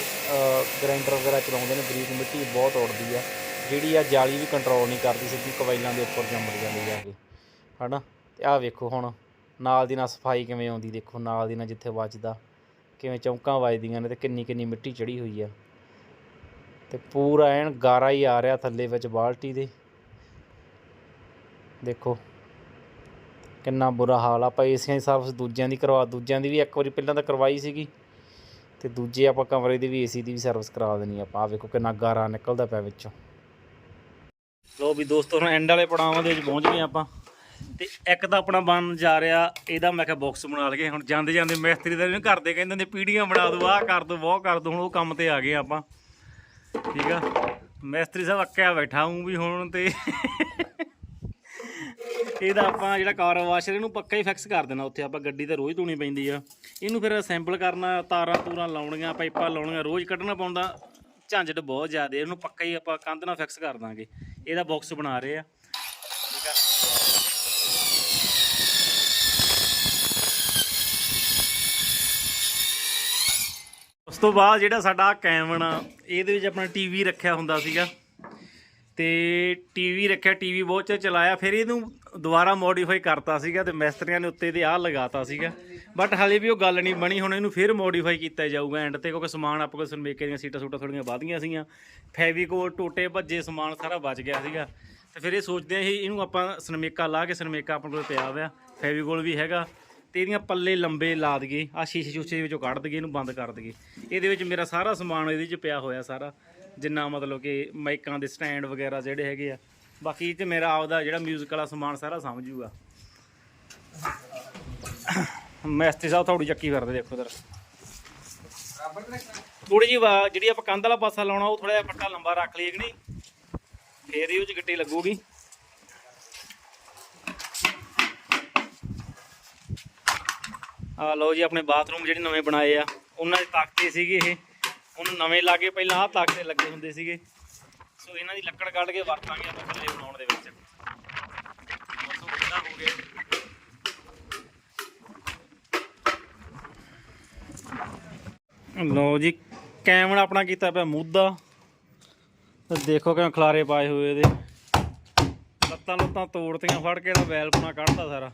ਗ੍ਰਾਈਂਡਰ ਵਗੈਰਾ ਚਲਾਉਂਦੇ ਨੇ, ਬਰੀਕ ਮਿੱਟੀ ਬਹੁਤ ਉੱਡਦੀ ਆ। ਜਿਹੜੀ ਆ ਜਾਲੀ ਵੀ ਕੰਟਰੋਲ ਨਹੀਂ ਕਰਦੀ ਸਿੱਧੀ ਕਵਾਈਲਾਂ ਦੇ ਉੱਪਰ ਜੰਮੜ ਜਾਂਦੀ ਜਾ ਕੇ, ਹਨਾ? ਤੇ ਆਹ ਵੇਖੋ ਹੁਣ, ਨਾਲ ਦੀ ਨਾਲ ਸਫ਼ਾਈ ਕਿਵੇਂ ਆਉਂਦੀ, ਦੇਖੋ, ਨਾਲ ਦੀ ਨਾਲ ਜਿੱਥੇ ਵੱਜਦਾ ਕਿਵੇਂ ਚੌਂਕਾਂ ਵੱਜਦੀਆਂ ਨੇ ਤੇ ਕਿੰਨੀ ਕਿੰਨੀ ਮਿੱਟੀ ਚੜੀ ਹੋਈ ਆ। ਤੇ ਪੂਰਾ ਐਨ ਗਾਰਾ ਹੀ ਆ ਰਿਹਾ ਥੱਲੇ ਵਿੱਚ ਬਾਲਟੀ ਦੇ। ਦੇਖੋ, ਕਿੰਨਾ ਬੁਰਾ ਹਾਲ ਆ। ਆਪਾਂ ਏਸੀਆਂ ਦੀ ਸਰਵਿਸ ਦੂਜਿਆਂ ਦੀ ਕਰਵਾ, ਦੂਜਿਆਂ ਦੀ ਵੀ ਇੱਕ ਵਾਰੀ ਪਹਿਲਾਂ ਤਾਂ ਕਰਵਾਈ ਸੀਗੀ। ਤੇ ਦੂਜੇ ਆਪਾਂ ਕਮਰੇ ਦੀ ਵੀ ਏਸੀ ਦੀ ਵੀ ਸਰਵਿਸ ਕਰਾ ਦੇਣੀ ਆਪਾਂ ਆ ਵੇਖੋ ਕਿੰਨਾ ਗਾਰਾ ਨਿਕਲਦਾ ਪਿਆ ਵਿੱਚੋਂ। ਲੋ ਵੀ ਦੋਸਤੋ, ਹੁਣ ਐਂਡ ਵਾਲੇ ਪੜਾਵਾਂ ਦੇ ਵਿੱਚ ਪਹੁੰਚ ਗਏ ਆਪਾਂ। ਤੇ ਇੱਕ ਤਾਂ ਆਪਣਾ ਬਣ ਜਾ ਰਿਹਾ, ਇਹਦਾ ਮੈਂ ਕਿਹਾ ਬਾਕਸ ਬਣਾ ਲਈਏ। ਹੁਣ ਜਾਂਦੇ ਜਾਂਦੇ ਮਿਸਤਰੀ ਦਾ ਇਹਨੂੰ ਕਰਦੇ ਕਹਿੰਦੇ ਨੇ ਪੀੜੀਆਂ ਬਣਾ ਦੋ ਆਹ ਕਰ ਦੋ ਉਹ ਕਰ ਦੋ ਹੁਣ ਉਹ ਕੰਮ ਤੇ ਆ ਗਏ ਆਪਾਂ। ਠੀਕ ਆ? ਮਿਸਤਰੀ ਸਾਹਿਬ ਅੱਕਿਆ ਬੈਠਾ ਹੂੰ ਵੀ ਹੁਣ ਤੇ ਇਹਦਾ ਆਪਾਂ ਜਿਹੜਾ ਕਾਰ ਵਾਸ਼ਰ, ਇਹਨੂੰ ਪੱਕਾ ਹੀ ਫਿਕਸ ਕਰ ਦੇਣਾ ਉੱਥੇ, ਆਪਾਂ ਗੱਡੀ ਤੇ ਰੋਜ਼ ਧੋਣੀ ਪੈਂਦੀ ਆ। ਇਹਨੂੰ ਫਿਰ ਅਸੈਂਬਲ ਕਰਨਾ, ਤਾਰਾਂ ਤੂਰਾਂ ਲਾਉਣੀਆਂ, ਪਾਈਪਾਂ ਲਾਉਣੀਆਂ, ਰੋਜ਼ ਕੱਢਣਾ ਪਾਉਂਦਾ। ਝੰਜਟ ਬਹੁਤ ਜ਼ਿਆਦਾ ਇਹਨੂੰ ਪੱਕਾ ਹੀ ਆਪਾਂ ਕੰਧ ਨਾਲ ਫਿਕਸ ਕਰ ਦਾਂਗੇ। ਇਹਦਾ ਬਾਕਸ ਬਣਾ ਰਹੇ ਆ। ਉਸ ਤੋਂ ਬਾਅਦ ਜਿਹੜਾ ਸਾਡਾ ਕੈਮਨ ਆ ਇਹਦੇ ਵਿੱਚ ਆਪਣਾ ਟੀਵੀ ਰੱਖਿਆ ਹੁੰਦਾ ਸੀਗਾ। ਤੇ ਟੀਵੀ ਰੱਖਿਆ ਟੀਵੀ ਬਹੁਤ ਚਿਰ ਚਲਾਇਆ, ਫਿਰ ਇਹਨੂੰ ਦੁਬਾਰਾ ਮੋਡੀਫਾਈ ਕਰਤਾ ਸੀਗਾ ਤੇ ਮਿਸਤਰੀਆਂ ਨੇ ਉੱਤੇ ਦੇ ਆਹ ਲਗਾਤਾ ਸੀਗਾ। ਬਟ ਹਾਲੇ ਵੀ ਉਹ ਗੱਲ ਨਹੀਂ ਬਣੀ, ਹੁਣ ਇਹਨੂੰ ਫਿਰ ਮੋਡੀਫਾਈ ਕੀਤਾ ਜਾਊਗਾ। ਐਂਡ ਤੇ ਕਿਉਂਕਿ ਸਮਾਨ ਆਪਾਂ ਕੋਲ ਸਨਮੇਕੇ ਦੀਆਂ ਸੀਟਾਂ ਸੂਟਾਂ ਥੋੜੀਆਂ ਵਧੀਆਂ ਸੀਗੀਆਂ। ਫੈਵੀਕੋਲ ਟੋਟੇ, ਭੱਜੇ ਸਮਾਨ ਸਾਰਾ ਬਚ ਗਿਆ ਸੀਗਾ। ਤੇ ਫਿਰ ਇਹ ਸੋਚਦੇ ਆ ਸੀ ਇਹਨੂੰ ਆਪਾਂ ਸਨਮੇਕਾ ਲਾ ਕੇ ਸਨਮੇਕਾ ਆਪਣੇ ਕੋਲ ਪਿਆ ਹੋਇਆ। ਫੈਵੀਕੋਲ ਵੀ ਹੈਗਾ। ਤੇ ਇਹਦੀਆਂ ਪੱਲੇ ਲੰਬੇ ਲਾ ਦਈਏ ਆ ਸ਼ੀਸ਼ੇ ਸ਼ੂਸ਼ੇ ਵਿੱਚੋਂ ਕੱਢ ਦਈਏ, ਇਹਨੂੰ ਬੰਦ ਕਰ ਦਈਏ। ਇਹਦੇ ਵਿੱਚ ਮੇਰਾ ਸਾਰਾ ਸਮਾਨ ਇਹਦੇ ਵਿੱਚ ਪਿਆ ਹੋਇਆ ਸਾਰਾ। ਜਿੰਨਾ ਮਤਲਬ ਕਿ ਮਾਈਕਾਂ ਦੇ ਸਟੈਂਡ ਵਗੈਰਾ ਜਿਹੜੇ ਹੈਗੇ ਆ। ਬਾਕੀ ਤੇ ਮੇਰਾ ਆਪਦਾ ਜਿਹੜਾ 뮤직 ਵਾਲਾ ਸਮਾਨ ਸਾਰਾ ਸਮਝੂਗਾ ਮੈਸਤਰੀ ਸਾਹਿਬ ਥੋੜੀ ਚੱਕੀ ਫਿਰਦੇ ਦੇਖੋ ਇਧਰ। ਥੋੜੀ ਜਿਹੀ ਵਾ- ਜਿਹੜੀ ਆਪਾਂ ਕੰਧ ਵਾਲਾ ਪਾਸਾ ਲਾਉਣਾ, ਉਹ ਥੋੜਾ ਜਿਹਾ ਪੱਟਾ ਲੰਬਾ ਰੱਖ ਲਈਏ ਕਿ ਨਹੀਂ? ਫੇਰ ਹੀ ਉਹ ਗੱਡੀ ਲੱਗੂਗੀ। ਆ ਲਓ ਜੀ, ਆਪਣੇ ਬਾਥਰੂਮ ਜਿਹੜੇ ਨਵੇਂ ਬਣਾਏ ਆ, ਉਹਨਾਂ ਦੇ ਤਖਤੇ ਸੀਗੇ ਇਹ। ਹੁਣ ਨਵੇਂ ਲਾਗੇ ਪਹਿਲਾਂ ਆਹ ਤਖਤੇ ਲੱਗੇ ਹੁੰਦੇ ਸੀਗੇ। ਸੋ ਇਹਨਾਂ ਦੀ ਲੱਕੜ ਕੱਢ ਕੇ ਵਰਤਾਂਗੇ ਆਪਾਂ ਥੱਲੇ ਬਣਾਉਣ ਦੇ ਵਿੱਚ। ਮੌਸਮ ਕਿੰਨਾ ਹੋ ਗਿਆ? ਲਓ ਜੀ, ਕੈਮਰਾ ਆਪਣਾ ਕੀਤਾ ਪਿਆ ਮੁੱਦਾ ਤੇ ਦੇਖੋ ਕਿਵੇਂ ਖਲਾਰੇ ਪਾਏ ਹੋਏ ਇਹਦੇ। ਲੱਤਾਂ ਲੁੱਤਾਂ ਤੋੜਤੀਆਂ, ਫੜ ਕੇ ਇਹਦਾ ਵੈਲ ਪੁਣਾ ਕੱਢਦਾ ਸਾਰਾ।